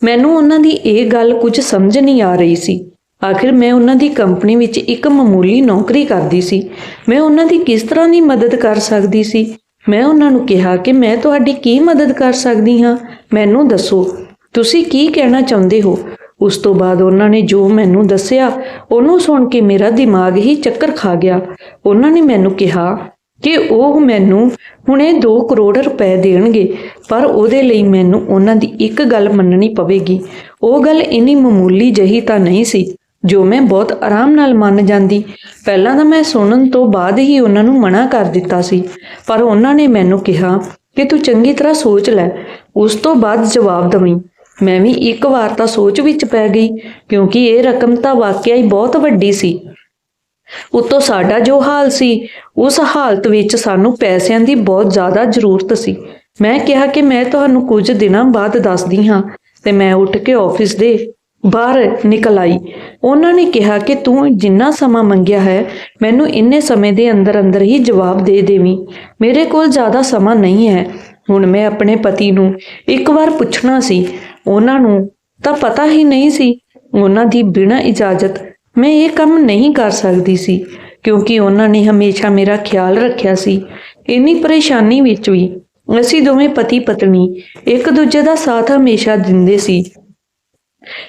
ਮੈਨੂੰ ਉਹਨਾਂ ਦੀ ਇਹ ਗੱਲ ਕੁਝ ਸਮਝ ਨਹੀਂ ਆ ਰਹੀ ਸੀ। ਆਖਿਰ ਮੈਂ ਉਹਨਾਂ ਦੀ ਕੰਪਨੀ ਵਿੱਚ ਇੱਕ ਮਾਮੂਲੀ ਨੌਕਰੀ ਕਰਦੀ ਸੀ। ਮੈਂ ਉਹਨਾਂ ਦੀ ਕਿਸ ਤਰ੍ਹਾਂ ਦੀ ਮਦਦ ਕਰ ਸਕਦੀ ਸੀ? ਮੈਂ ਉਹਨਾਂ ਨੂੰ ਕਿਹਾ ਕਿ ਮੈਂ ਤੁਹਾਡੀ ਕੀ ਮਦਦ ਕਰ ਸਕਦੀ ਹਾਂ? ਮੈਨੂੰ ਦੱਸੋ। ਤੁਸੀਂ ਕੀ ਕਹਿਣਾ ਚਾਹੁੰਦੇ ਹੋ? ਉਸ ਤੋਂ ਬਾਅਦ ਉਹਨਾਂ ਨੇ ਜੋ ਮੈਨੂੰ ਦੱਸਿਆ, ਉਹਨੂੰ ਸੁਣ ਕੇ ਮੇਰਾ ਦਿਮਾਗ ਹੀ ਚੱਕਰ ਖਾ ਗਿਆ। ਉਹਨਾਂ ਨੇ ਮੈਨੂੰ ਕਿਹਾ ਕਿ ਉਹ ਮੈਨੂੰ ਹੁਣੇ 2 ਕਰੋੜ ਰੁਪਏ ਦੇਣਗੇ, ਪਰ ਉਹਦੇ ਲਈ ਮੈਨੂੰ ਉਹਨਾਂ ਦੀ ਇੱਕ ਗੱਲ ਮੰਨਣੀ ਪਵੇਗੀ। ਉਹ ਗੱਲ ਇੰਨੀ ਮਾਮੂਲੀ ਜਹੀ ਤਾਂ ਨਹੀਂ ਸੀ, ਜੋ ਮੈਂ ਬਹੁਤ ਆਰਾਮ ਨਾਲ ਮੰਨ ਜਾਂਦੀ। ਪਹਿਲਾਂ ਤਾਂ ਮੈਂ ਸੁਣਨ ਤੋਂ ਬਾਅਦ ਹੀ ਉਹਨਾਂ ਨੂੰ ਮਨਾ ਕਰ ਦਿੱਤਾ ਸੀ, ਪਰ ਉਹਨਾਂ ਨੇ ਮੈਨੂੰ ਕਿਹਾ ਕਿ ਤੂੰ ਚੰਗੀ ਤਰ੍ਹਾਂ ਸੋਚ ਲੈ। ਉਸ ਤੋਂ ਬਾਅਦ ਜਵਾਬ ਦਵੀਂ। ਮੈਂ ਵੀ ਇੱਕ ਵਾਰ ਤਾਂ ਸੋਚ ਵਿੱਚ ਪੈ ਗਈ, ਕਿਉਂਕਿ ਇਹ ਰਕਮ ਤਾਂ ਵਾਕਿਆ ਹੀ ਬਹੁਤ ਵੱਡੀ ਸੀ। ਉਤੋਂ ਸਾਡਾ ਜੋ ਹਾਲ ਸੀ, ਉਸ ਹਾਲਤ ਵਿੱਚ ਸਾਨੂੰ ਪੈਸਿਆਂ ਦੀ ਬਹੁਤ ਜ਼ਿਆਦਾ ਜ਼ਰੂਰਤ ਸੀ। ਮੈਂ ਕਿਹਾ ਕਿ ਮੈਂ ਤੁਹਾਨੂੰ ਕੁਝ ਦਿਨਾਂ ਬਾਅਦ ਦੱਸਦੀ ਹਾਂ, ਤੇ ਮੈਂ ਉੱਠ ਕੇ ਆਫਿਸ ਦੇ ਬਾਹਰ ਨਿਕਲ ਆਈ। ਉਹਨਾਂ ਨੇ ਕਿਹਾ ਕਿ ਤੂੰ ਜਿੰਨਾ ਸਮਾਂ ਮੰਗਿਆ ਹੈ, ਮੈਨੂੰ ਇੰਨੇ ਸਮੇਂ ਦੇ ਅੰਦਰ ਅੰਦਰ ਹੀ ਜਵਾਬ ਦੇ ਦੇਵੀਂ। ਮੇਰੇ ਕੋਲ ਜ਼ਿਆਦਾ ਸਮਾਂ ਨਹੀਂ ਹੈ। ਹੁਣ ਮੈਂ ਆਪਣੇ ਪਤੀ ਨੂੰ ਇੱਕ ਵਾਰ ਪੁੱਛਣਾ ਸੀ ਉਹਨਾਂ ਨੂੰ ਤਾਂ ਪਤਾ ਹੀ ਨਹੀਂ ਸੀ, ਉਹਨਾਂ ਦੀ ਬਿਨਾਂ ਇਜਾਜ਼ਤ ਮੈਂ ਇਹ ਕੰਮ ਨਹੀਂ ਕਰ ਸਕਦੀ ਸੀ, ਕਿਉਂਕਿ ਉਹਨਾਂ ਨੇ ਹਮੇਸ਼ਾ ਮੇਰਾ ਖਿਆਲ ਰੱਖਿਆ ਸੀ। ਇੰਨੀ ਪਰੇਸ਼ਾਨੀ ਵਿੱਚ ਵੀ ਅਸੀਂ ਦੋਵੇਂ ਪਤੀ ਪਤਨੀ ਇੱਕ ਦੂਜੇ ਦਾ ਸਾਥ ਹਮੇਸ਼ਾ ਦਿੰਦੇ ਸੀ।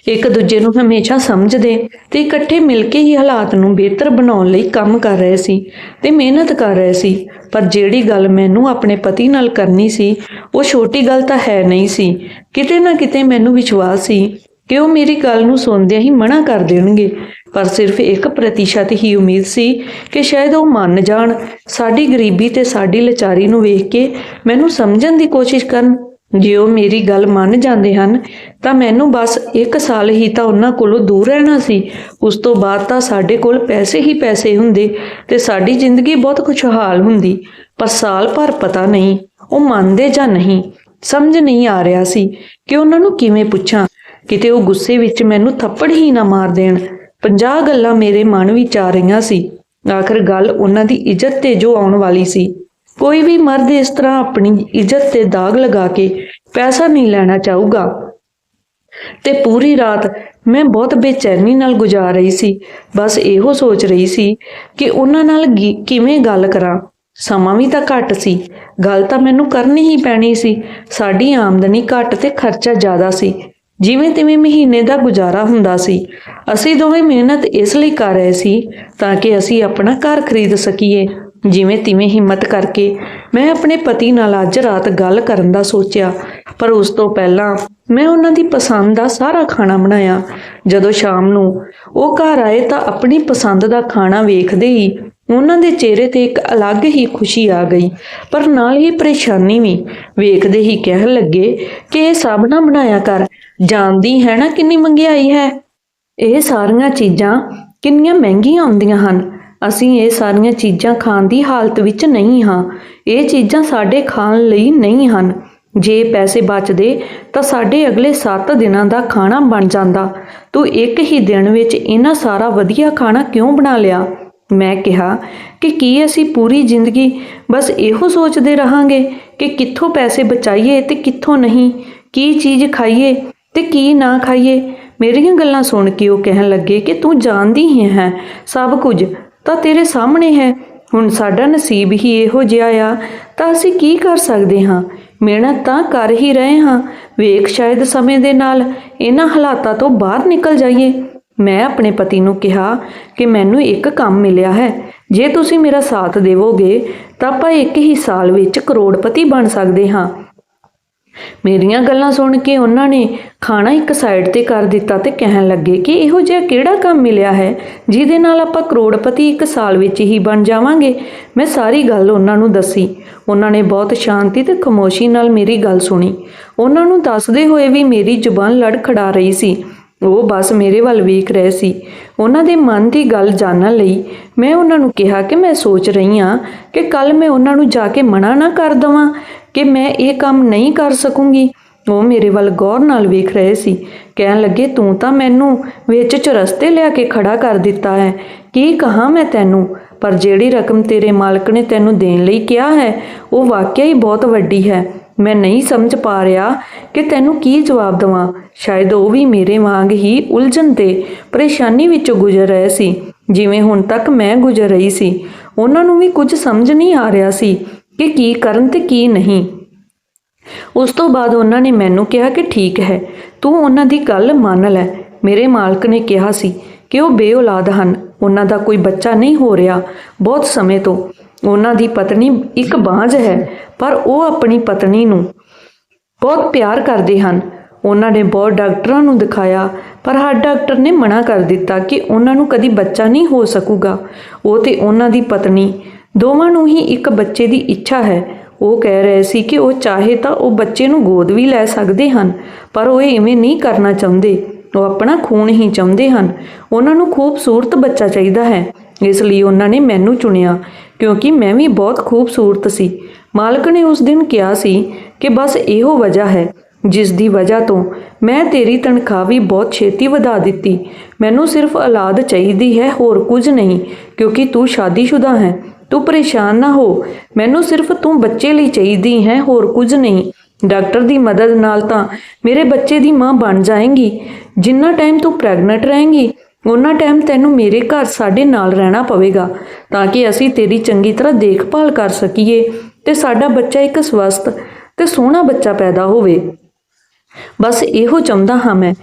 ਇੱਕ ਦੂਜੇ ਨੂੰ ਹਮੇਸ਼ਾ ਸਮਝਦੇ ਤੇ ਇਕੱਠੇ ਮਿਲ ਕੇ ਹੀ ਹਾਲਾਤ ਨੂੰ ਬਿਹਤਰ ਬਣਾਉਣ ਲਈ ਕੰਮ ਕਰ ਰਹੇ ਸੀ ਤੇ ਮਿਹਨਤ ਕਰ ਰਹੇ ਸੀ। ਪਰ ਜਿਹੜੀ ਗੱਲ ਮੈਨੂੰ ਆਪਣੇ ਪਤੀ ਨਾਲ ਕਰਨੀ ਸੀ, ਉਹ ਛੋਟੀ ਗੱਲ ਤਾਂ ਹੈ ਨਹੀਂ ਸੀ। ਕਿਤੇ ਨਾ ਕਿਤੇ ਮੈਨੂੰ ਵਿਸ਼ਵਾਸ ਸੀ ਕਿ ਉਹ ਮੇਰੀ ਗੱਲ ਨੂੰ ਸੁਣਦਿਆਂ ਹੀ ਮਨਾ ਕਰ ਦੇਣਗੇ। ਪਰ ਸਿਰਫ ਇੱਕ ਪ੍ਰਤੀਸ਼ਤ ਹੀ ਉਮੀਦ ਸੀ ਕਿ ਸ਼ਾਇਦ ਉਹ ਮੰਨ ਜਾਣ। ਸਾਡੀ ਗਰੀਬੀ ਤੇ ਸਾਡੀ ਲਾਚਾਰੀ ਨੂੰ ਵੇਖ ਕੇ ਮੈਨੂੰ ਸਮਝਣ ਦੀ ਕੋਸ਼ਿਸ਼ ਕਰਨ ਜੇ ਉਹ ਮੇਰੀ ਗੱਲ ਮੰਨ ਜਾਂਦੇ ਹਨ, ਤਾਂ ਮੈਨੂੰ ਬਸ ਇੱਕ ਸਾਲ ਹੀ ਤਾਂ ਉਹਨਾਂ ਕੋਲੋਂ ਦੂਰ ਰਹਿਣਾ ਸੀ। ਉਸ ਤੋਂ ਬਾਅਦ ਤਾਂ ਸਾਡੇ ਕੋਲ ਪੈਸੇ ਹੀ ਪੈਸੇ ਹੁੰਦੇ ਤੇ ਸਾਡੀ ਜ਼ਿੰਦਗੀ ਬਹੁਤ ਖੁਸ਼ਹਾਲ ਹੁੰਦੀ, ਪਰ ਸਾਲ ਭਰ ਪਤਾ ਨਹੀਂ, ਉਹ ਮੰਨਦੇ ਜਾਂ ਨਹੀਂ, ਸਮਝ ਨਹੀਂ ਆ ਰਿਹਾ ਸੀ ਕਿ ਉਹਨਾਂ ਨੂੰ ਕਿਵੇਂ ਪੁੱਛਾਂ। ਕਿਤੇ ਉਹ ਗੁੱਸੇ ਵਿੱਚ ਮੈਨੂੰ ਥੱਪੜ ਹੀ ਨਾ ਮਾਰ ਦੇਣ। 50 ਗੱਲਾਂ ਮੇਰੇ ਮਨ ਵਿੱਚ ਆ ਰਹੀਆਂ ਸੀ। ਆਖਰ ਗੱਲ ਉਹਨਾਂ ਦੀ ਇੱਜ਼ਤ ਤੇ ਜੋ ਆਉਣ ਵਾਲੀ ਸੀ। ਕੋਈ ਵੀ ਮਰਦ ਇਸ ਤਰ੍ਹਾਂ ਆਪਣੀ ਇੱਜ਼ਤ ਤੇ ਦਾਗ ਲਗਾ ਕੇ ਪੈਸਾ ਨਹੀਂ ਲੈਣਾ ਚਾਹੂਗਾ। ਤੇ ਪੂਰੀ ਰਾਤ ਮੈਂ ਬਹੁਤ ਬੇਚੈਨੀ ਨਾਲ ਗੁਜ਼ਾਰ ਰਹੀ ਸੀ। ਬਸ ਇਹੋ ਸੋਚ ਰਹੀ ਸੀ ਕਿ ਉਹਨਾਂ ਨਾਲ ਕਿਵੇਂ ਗੱਲ ਕਰਾਂ। ਸਮਾਂ ਵੀ ਤਾਂ ਘੱਟ ਸੀ। ਗੱਲ ਤਾਂ ਮੈਨੂੰ ਕਰਨੀ ਹੀ ਪੈਣੀ ਸੀ। ਸਾਡੀ ਆਮਦਨੀ ਘੱਟ ਤੇ ਖਰਚਾ ਜ਼ਿਆਦਾ ਸੀ। ਜਿਵੇਂ ਤਿਵੇਂ ਮਹੀਨੇ ਦਾ ਗੁਜ਼ਾਰਾ ਹੁੰਦਾ ਸੀ। ਅਸੀਂ ਦੋਵੇਂ ਮਿਹਨਤ ਇਸ ਲਈ ਕਰ ਰਹੇ ਸੀ ਤਾਂ ਕਿ ਅਸੀਂ ਆਪਣਾ ਘਰ ਖਰੀਦ ਸਕੀਏ। ਜਿਵੇਂ ਤਿਵੇਂ ਹਿੰਮਤ ਕਰਕੇ ਮੈਂ ਆਪਣੇ ਪਤੀ ਨਾਲ ਅੱਜ ਰਾਤ ਗੱਲ ਕਰਨ ਦਾ ਸੋਚਿਆ, ਪਰ ਉਸ ਤੋਂ ਪਹਿਲਾਂ ਮੈਂ ਉਹਨਾਂ ਦੀ ਪਸੰਦ ਦਾ ਸਾਰਾ ਖਾਣਾ ਬਣਾਇਆ। ਜਦੋਂ ਸ਼ਾਮ ਨੂੰ ਉਹ ਘਰ ਆਏ ਤਾਂ ਆਪਣੀ ਪਸੰਦ ਦਾ ਖਾਣਾ ਵੇਖਦੇ ਹੀ ਉਹਨਾਂ ਦੇ ਚਿਹਰੇ ਤੇ ਇੱਕ ਅਲੱਗ ਹੀ ਖੁਸ਼ੀ ਆ ਗਈ, ਪਰ ਨਾਲ ਹੀ ਪਰੇਸ਼ਾਨੀ ਵੀ। ਵੇਖਦੇ ਹੀ ਕਹਿਣ ਲੱਗੇ ਕਿ ਇਹ ਸਭ ਨਾ ਬਣਾਇਆ ਕਰ। ਜਾਣਦੀ ਹੈ ਨਾ ਕਿੰਨੀ ਮਹਿੰਗਾਈ ਹੈ। ਇਹ ਸਾਰੀਆਂ ਚੀਜ਼ਾਂ ਕਿੰਨੀਆਂ ਮਹਿੰਗੀਆਂ ਆਉਂਦੀਆਂ ਹਨ। ਅਸੀਂ ਇਹ ਸਾਰੀਆਂ ਚੀਜ਼ਾਂ ਖਾਣ ਦੀ ਹਾਲਤ ਵਿੱਚ ਨਹੀਂ ਹਾਂ। ਇਹ ਚੀਜ਼ਾਂ ਸਾਡੇ ਖਾਣ ਲਈ ਨਹੀਂ ਹਨ। ਜੇ ਪੈਸੇ ਬਚਦੇ, ਤਾਂ ਸਾਡੇ ਅਗਲੇ 7 ਦਿਨਾਂ ਦਾ ਖਾਣਾ ਬਣ ਜਾਂਦਾ। ਤੂੰ ਇੱਕ ਹੀ ਦਿਨ ਵਿੱਚ ਇਹਨਾਂ ਸਾਰਾ ਵਧੀਆ ਖਾਣਾ ਕਿਉਂ ਬਣਾ ਲਿਆ? ਮੈਂ ਕਿਹਾ ਕਿ ਕੀ ਅਸੀਂ ਪੂਰੀ ਜ਼ਿੰਦਗੀ ਬਸ ਇਹੋ ਸੋਚਦੇ ਰਹਾਂਗੇ ਕਿ ਕਿੱਥੋਂ ਪੈਸੇ ਬਚਾਈਏ ਤੇ ਕਿੱਥੋਂ ਨਹੀਂ? ਕੀ ਚੀਜ਼ ਖਾਈਏ ਤੇ ਕੀ ਨਾ ਖਾਈਏ? ਮੇਰੀਆਂ ਗੱਲਾਂ ਸੁਣ ਕੇ ਉਹ ਕਹਿਣ ਲੱਗੇ ਕਿ ਤੂੰ ਜਾਣਦੀ ਹੀ ਹੈ। ਸਭ ਕੁਝ ਤਾਂ ਤੇਰੇ ਸਾਹਮਣੇ ਹੈ। ਹੁਣ ਸਾਡਾ ਨਸੀਬ ਹੀ ਇਹੋ ਜਿਹਾ ਆ, ਤਾਂ ਅਸੀਂ ਕੀ ਕਰ ਸਕਦੇ ਹਾਂ? ਮਿਹਨਤ ਤਾਂ ਕਰ ਹੀ ਰਹੇ ਹਾਂ। ਵੇਖ ਸ਼ਾਇਦ ਸਮੇਂ ਦੇ ਨਾਲ ਇਹਨਾਂ ਹਾਲਾਤਾਂ ਤੋਂ ਬਾਹਰ ਨਿਕਲ ਜਾਈਏ। ਮੈਂ ਆਪਣੇ ਪਤੀ ਨੂੰ ਕਿਹਾ ਕਿ ਮੈਨੂੰ ਇੱਕ ਕੰਮ ਮਿਲਿਆ ਹੈ। ਜੇ ਤੁਸੀਂ ਮੇਰਾ ਸਾਥ ਦੇਵੋਗੇ, ਤਾਂ ਆਪਾਂ ਇੱਕ ਹੀ ਸਾਲ ਵਿੱਚ ਕਰੋੜਪਤੀ ਬਣ ਸਕਦੇ ਹਾਂ। ਮੇਰੀਆਂ ਗੱਲਾਂ ਸੁਣ ਕੇ ਉਹਨਾਂ ਨੇ ਖਾਣਾ ਇੱਕ ਸਾਈਡ ਤੇ ਕਰ ਦਿੱਤਾ ਤੇ ਕਹਿਣ ਲੱਗੇ ਕਿ ਇਹੋ ਜਿਹਾ ਕਿਹੜਾ ਕੰਮ ਮਿਲਿਆ ਹੈ, ਜਿਹਦੇ ਨਾਲ ਆਪਾਂ ਕਰੋੜਪਤੀ ਇੱਕ ਸਾਲ ਵਿੱਚ ਹੀ ਬਣ ਜਾਵਾਂਗੇ। ਮੈਂ ਸਾਰੀ ਗੱਲ ਉਹਨਾਂ ਨੂੰ ਦੱਸੀ। ਉਹਨਾਂ ਨੇ ਬਹੁਤ ਸ਼ਾਂਤੀ ਤੇ ਖਮੋਸ਼ੀ ਨਾਲ ਮੇਰੀ ਗੱਲ ਸੁਣੀ। ਉਹਨਾਂ ਨੂੰ ਦੱਸਦੇ ਹੋਏ ਵੀ ਮੇਰੀ ਜ਼ੁਬਾਨ ਲੜਖੜਾ ਰਹੀ ਸੀ। ਉਹ ਬਸ ਮੇਰੇ ਵੱਲ ਵੇਖ ਰਹੇ ਸੀ। ਉਹਨਾਂ ਦੇ ਮਨ ਦੀ ਗੱਲ ਜਾਣਨ ਲਈ ਮੈਂ ਉਹਨਾਂ ਨੂੰ ਕਿਹਾ ਕਿ ਮੈਂ ਸੋਚ ਰਹੀ ਹਾਂ ਕਿ ਕੱਲ ਮੈਂ ਉਹਨਾਂ ਨੂੰ ਜਾ ਕੇ ਮਨਾ ਨਾ ਕਰ ਦਵਾਂ। ਕਿ ਮੈਂ ਇਹ ਕੰਮ ਨਹੀਂ ਕਰ ਸਕੂੰਗੀ। ਉਹ ਮੇਰੇ ਵੱਲ ਗੌਰ ਨਾਲ ਵੇਖ ਰਹੇ ਸੀ। ਕਹਿਣ ਲੱਗੇ, ਤੂੰ ਤਾਂ ਮੈਨੂੰ ਵਿੱਚ ਚਰਸਤੇ ਲਿਆ ਕੇ ਖੜਾ ਕਰ ਦਿੱਤਾ ਹੈ। ਕੀ ਕਹਾਂ ਮੈਂ ਤੈਨੂੰ? ਪਰ ਜਿਹੜੀ ਰਕਮ ਤੇਰੇ ਮਾਲਕ ਨੇ ਤੈਨੂੰ ਦੇਣ ਲਈ ਕਿਹਾ ਹੈ, ਉਹ ਵਾਕਿਆ ਹੀ ਬਹੁਤ ਵੱਡੀ ਹੈ। ਮੈਂ ਨਹੀਂ ਸਮਝ ਪਾ ਰਿਹਾ ਕਿ ਤੈਨੂੰ ਕੀ ਜਵਾਬ ਦਵਾਂ। ਸ਼ਾਇਦ ਉਹ ਵੀ ਮੇਰੇ ਵਾਂਗ ਹੀ ਉਲਝਣ ਤੇ ਪਰੇਸ਼ਾਨੀ ਵਿੱਚੋਂ ਗੁਜ਼ਰ ਰਹੇ ਸੀ। ਜਿਵੇਂ ਹੁਣ ਤੱਕ ਮੈਂ ਗੁਜ਼ਰ ਰਹੀ ਸੀ, ਉਹਨਾਂ ਨੂੰ ਵੀ ਕੁਝ ਸਮਝ ਨਹੀਂ ਆ ਰਿਹਾ ਸੀ। ਕਿ ਕੀ ਕਰਨ ਤੇ ਕੀ ਨਹੀਂ। ਉਸ ਤੋਂ ਬਾਅਦ ਉਹਨਾਂ ਨੇ ਮੈਨੂੰ ਕਿਹਾ ਕਿ ਠੀਕ ਹੈ, ਤੂੰ ਉਹਨਾਂ ਦੀ ਗੱਲ ਮੰਨ ਲੈ। ਮੇਰੇ ਮਾਲਕ ਨੇ ਕਿਹਾ ਸੀ ਕਿ ਉਹ ਬੇਔਲਾਦ ਹਨ, ਉਹਨਾਂ ਦਾ ਕੋਈ ਬੱਚਾ ਨਹੀਂ ਹੋ ਰਿਹਾ। ਬਹੁਤ ਸਮੇਂ ਤੋਂ ਉਹਨਾਂ ਦੀ ਪਤਨੀ ਇੱਕ ਬਾਂਝ ਹੈ, ਪਰ ਉਹ ਆਪਣੀ ਪਤਨੀ ਨੂੰ ਬਹੁਤ ਪਿਆਰ ਕਰਦੇ ਹਨ। ਉਹਨਾਂ ਨੇ ਬਹੁਤ ਡਾਕਟਰਾਂ ਨੂੰ ਦਿਖਾਇਆ, ਪਰ ਹਰ ਡਾਕਟਰ ਨੇ ਮਨਾ ਕਰ ਦਿੱਤਾ ਕਿ ਉਹਨਾਂ ਨੂੰ ਕਦੀ ਬੱਚਾ ਨਹੀਂ ਹੋ ਸਕੂਗਾ। ਉਹ ਤੇ ਉਹਨਾਂ ਦੀ ਪਤਨੀ ਦੋਵਾਂ ਨੂੰ ਹੀ ਇੱਕ ਬੱਚੇ ਦੀ ਇੱਛਾ ਹੈ। ਉਹ ਕਹਿ ਰਹੇ ਸੀ ਕਿ ਉਹ ਚਾਹੇ ਤਾਂ ਉਹ ਬੱਚੇ ਨੂੰ ਗੋਦ ਵੀ ਲੈ ਸਕਦੇ ਹਨ, ਪਰ ਉਹ ਇਵੇਂ ਨਹੀਂ ਕਰਨਾ ਚਾਹੁੰਦੇ। ਉਹ ਆਪਣਾ ਖੂਨ ਹੀ ਚਾਹੁੰਦੇ ਹਨ। ਉਹਨਾਂ ਨੂੰ ਖੂਬਸੂਰਤ ਬੱਚਾ ਚਾਹੀਦਾ ਹੈ। ਇਸ ਲਈ ਉਹਨਾਂ ਨੇ ਮੈਨੂੰ ਚੁਣਿਆ, ਕਿਉਂਕਿ ਮੈਂ ਵੀ ਬਹੁਤ ਖੂਬਸੂਰਤ ਸੀ। ਮਾਲਕ ਨੇ ਉਸ ਦਿਨ ਕਿਹਾ ਸੀ ਕਿ ਬਸ ਇਹੋ ਵਜ੍ਹਾ ਹੈ, ਜਿਸ ਦੀ ਵਜ੍ਹਾ ਤੋਂ ਮੈਂ ਤੇਰੀ ਤਨਖਾਹ ਵੀ ਬਹੁਤ ਛੇਤੀ ਵਧਾ ਦਿੱਤੀ। ਮੈਨੂੰ ਸਿਰਫ ਔਲਾਦ ਚਾਹੀਦੀ ਹੈ, ਹੋਰ ਕੁਝ ਨਹੀਂ, ਕਿਉਂਕਿ ਤੂੰ ਸ਼ਾਦੀशुदा ਹੈ। ਤੂੰ ਪਰੇਸ਼ਾਨ ਨਾ ਹੋ। ਮੈਨੂੰ ਸਿਰਫ ਤੂੰ ਬੱਚੇ ਲਈ ਚਾਹੀਦੀ ਹੈ, ਹੋਰ ਕੁਝ ਨਹੀਂ। ਡਾਕਟਰ ਦੀ ਮਦਦ ਨਾਲ ਤਾਂ ਮੇਰੇ ਬੱਚੇ ਦੀ ਮਾਂ ਬਣ ਜਾਏਂਗੀ। ਜਿੰਨਾ ਟਾਈਮ ਤੂੰ ਪ੍ਰੈਗਨੈਂਟ ਰਹੇਂਗੀ ਉਹਨਾਂ ਟਾਈਮ ਤੈਨੂੰ ਮੇਰੇ ਘਰ ਸਾਡੇ ਨਾਲ ਰਹਿਣਾ ਪਵੇਗਾ, ਤਾਂ ਕਿ ਅਸੀਂ ਤੇਰੀ ਚੰਗੀ ਤਰ੍ਹਾਂ ਦੇਖਭਾਲ ਕਰ ਸਕੀਏ ਤੇ ਸਾਡਾ ਬੱਚਾ ਇੱਕ ਸਵਸਥ ਤੇ ਸੋਹਣਾ ਬੱਚਾ ਪੈਦਾ ਹੋਵੇ। ਬਸ ਇਹੋ ਚਾਹੁੰਦਾ ਹਾਂ ਮੈਂ।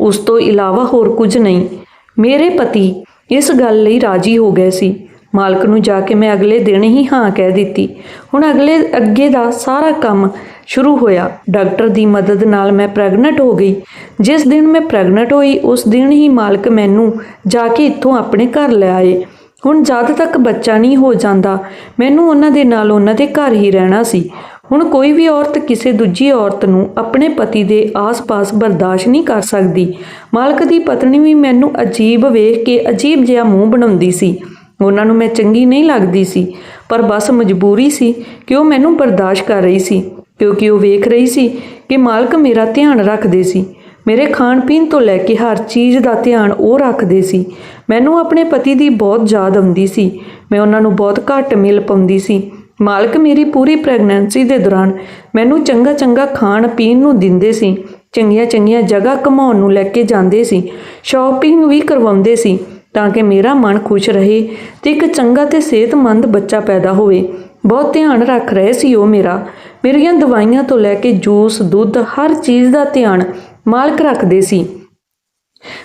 ਉਸ ਤੋਂ ਇਲਾਵਾ ਹੋਰ ਕੁਝ ਨਹੀਂ। ਮੇਰੇ ਪਤੀ ਇਸ ਗੱਲ ਲਈ ਰਾਜੀ ਹੋ ਗਏ ਸੀ। ਮਾਲਕ ਨੂੰ ਜਾ ਕੇ ਮੈਂ ਅਗਲੇ ਦਿਨ ਹੀ ਹਾਂ ਕਹਿ ਦਿੱਤੀ। ਹੁਣ ਅਗਲੇ ਅੱਗੇ ਦਾ ਸਾਰਾ ਕੰਮ ਸ਼ੁਰੂ ਹੋਇਆ। ਡਾਕਟਰ ਦੀ ਮਦਦ ਨਾਲ ਮੈਂ ਪ੍ਰੈਗਨੈਂਟ ਹੋ ਗਈ। ਜਿਸ ਦਿਨ ਮੈਂ ਪ੍ਰੈਗਨੈਂਟ ਹੋਈ, ਉਸ ਦਿਨ ਹੀ ਮਾਲਕ ਮੈਨੂੰ ਜਾ ਕੇ ਇੱਥੋਂ ਆਪਣੇ ਘਰ ਲੈ ਆਏ। ਹੁਣ ਜਦ ਤੱਕ ਬੱਚਾ ਨਹੀਂ ਹੋ ਜਾਂਦਾ, ਮੈਨੂੰ ਉਹਨਾਂ ਦੇ ਨਾਲ ਉਹਨਾਂ ਦੇ ਘਰ ਹੀ ਰਹਿਣਾ ਸੀ। ਹੁਣ ਕੋਈ ਵੀ ਔਰਤ ਕਿਸੇ ਦੂਜੀ ਔਰਤ ਨੂੰ ਆਪਣੇ ਪਤੀ ਦੇ ਆਸ-ਪਾਸ ਬਰਦਾਸ਼ਤ ਨਹੀਂ ਕਰ ਸਕਦੀ। ਮਾਲਕ ਦੀ ਪਤਨੀ ਵੀ ਮੈਨੂੰ ਅਜੀਬ ਵੇਖ ਕੇ ਅਜੀਬ ਜਿਹਾ ਮੂੰਹ ਬਣਾਉਂਦੀ ਸੀ। ਉਹਨਾਂ ਨੂੰ ਮੈਂ ਚੰਗੀ ਨਹੀਂ ਲੱਗਦੀ ਸੀ, ਪਰ ਬਸ ਮਜਬੂਰੀ ਸੀ ਕਿ ਉਹ ਮੈਨੂੰ ਬਰਦਾਸ਼ਤ ਕਰ ਰਹੀ ਸੀ, ਕਿਉਂਕਿ ਉਹ ਵੇਖ ਰਹੀ ਸੀ ਕਿ ਮਾਲਕ ਮੇਰਾ ਧਿਆਨ ਰੱਖਦੇ ਸੀ, ਮੇਰੇ ਖਾਣ ਪੀਣ ਤੋਂ ਲੈ ਕੇ ਹਰ ਚੀਜ਼ ਦਾ ਧਿਆਨ ਉਹ ਰੱਖਦੇ ਸੀ। ਮੈਨੂੰ ਆਪਣੇ ਪਤੀ ਦੀ ਬਹੁਤ ਯਾਦ ਆਉਂਦੀ ਸੀ, ਮੈਂ ਉਹਨਾਂ ਨੂੰ ਬਹੁਤ ਘੱਟ ਮਿਲ ਪਾਉਂਦੀ ਸੀ। ਮਾਲਕ ਮੇਰੀ ਪੂਰੀ ਪ੍ਰੈਗਨੈਂਸੀ ਦੇ ਦੌਰਾਨ ਮੈਨੂੰ ਚੰਗਾ ਚੰਗਾ ਖਾਣ ਪੀਣ ਨੂੰ ਦਿੰਦੇ ਸੀ ਚੰਗੀਆਂ ਚੰਗੀਆਂ ਜਗ੍ਹਾ ਘਮਾਉਣ ਨੂੰ ਲੈ ਕੇ ਜਾਂਦੇ ਸੀ, ਸ਼ਾਪਿੰਗ ਵੀ ਕਰਵਾਉਂਦੇ ਸੀ ਤਾਂ ਕਿ ਮੇਰਾ ਮਨ ਖੁਸ਼ ਰਹੇ ਤੇ ਇੱਕ ਚੰਗਾ ਤੇ ਸਿਹਤਮੰਦ ਬੱਚਾ ਪੈਦਾ ਹੋਵੇ। ਬਹੁਤ ਧਿਆਨ ਰੱਖ ਰਹੇ ਸੀ ਉਹ ਮੇਰਾ। ਮੇਰੀਆਂ ਦਵਾਈਆਂ ਤੋਂ ਲੈ ਕੇ ਜੂਸ, ਦੁੱਧ, ਹਰ ਚੀਜ਼ ਦਾ ਧਿਆਨ ਮਾਲਕ ਰੱਖਦੇ ਸੀ।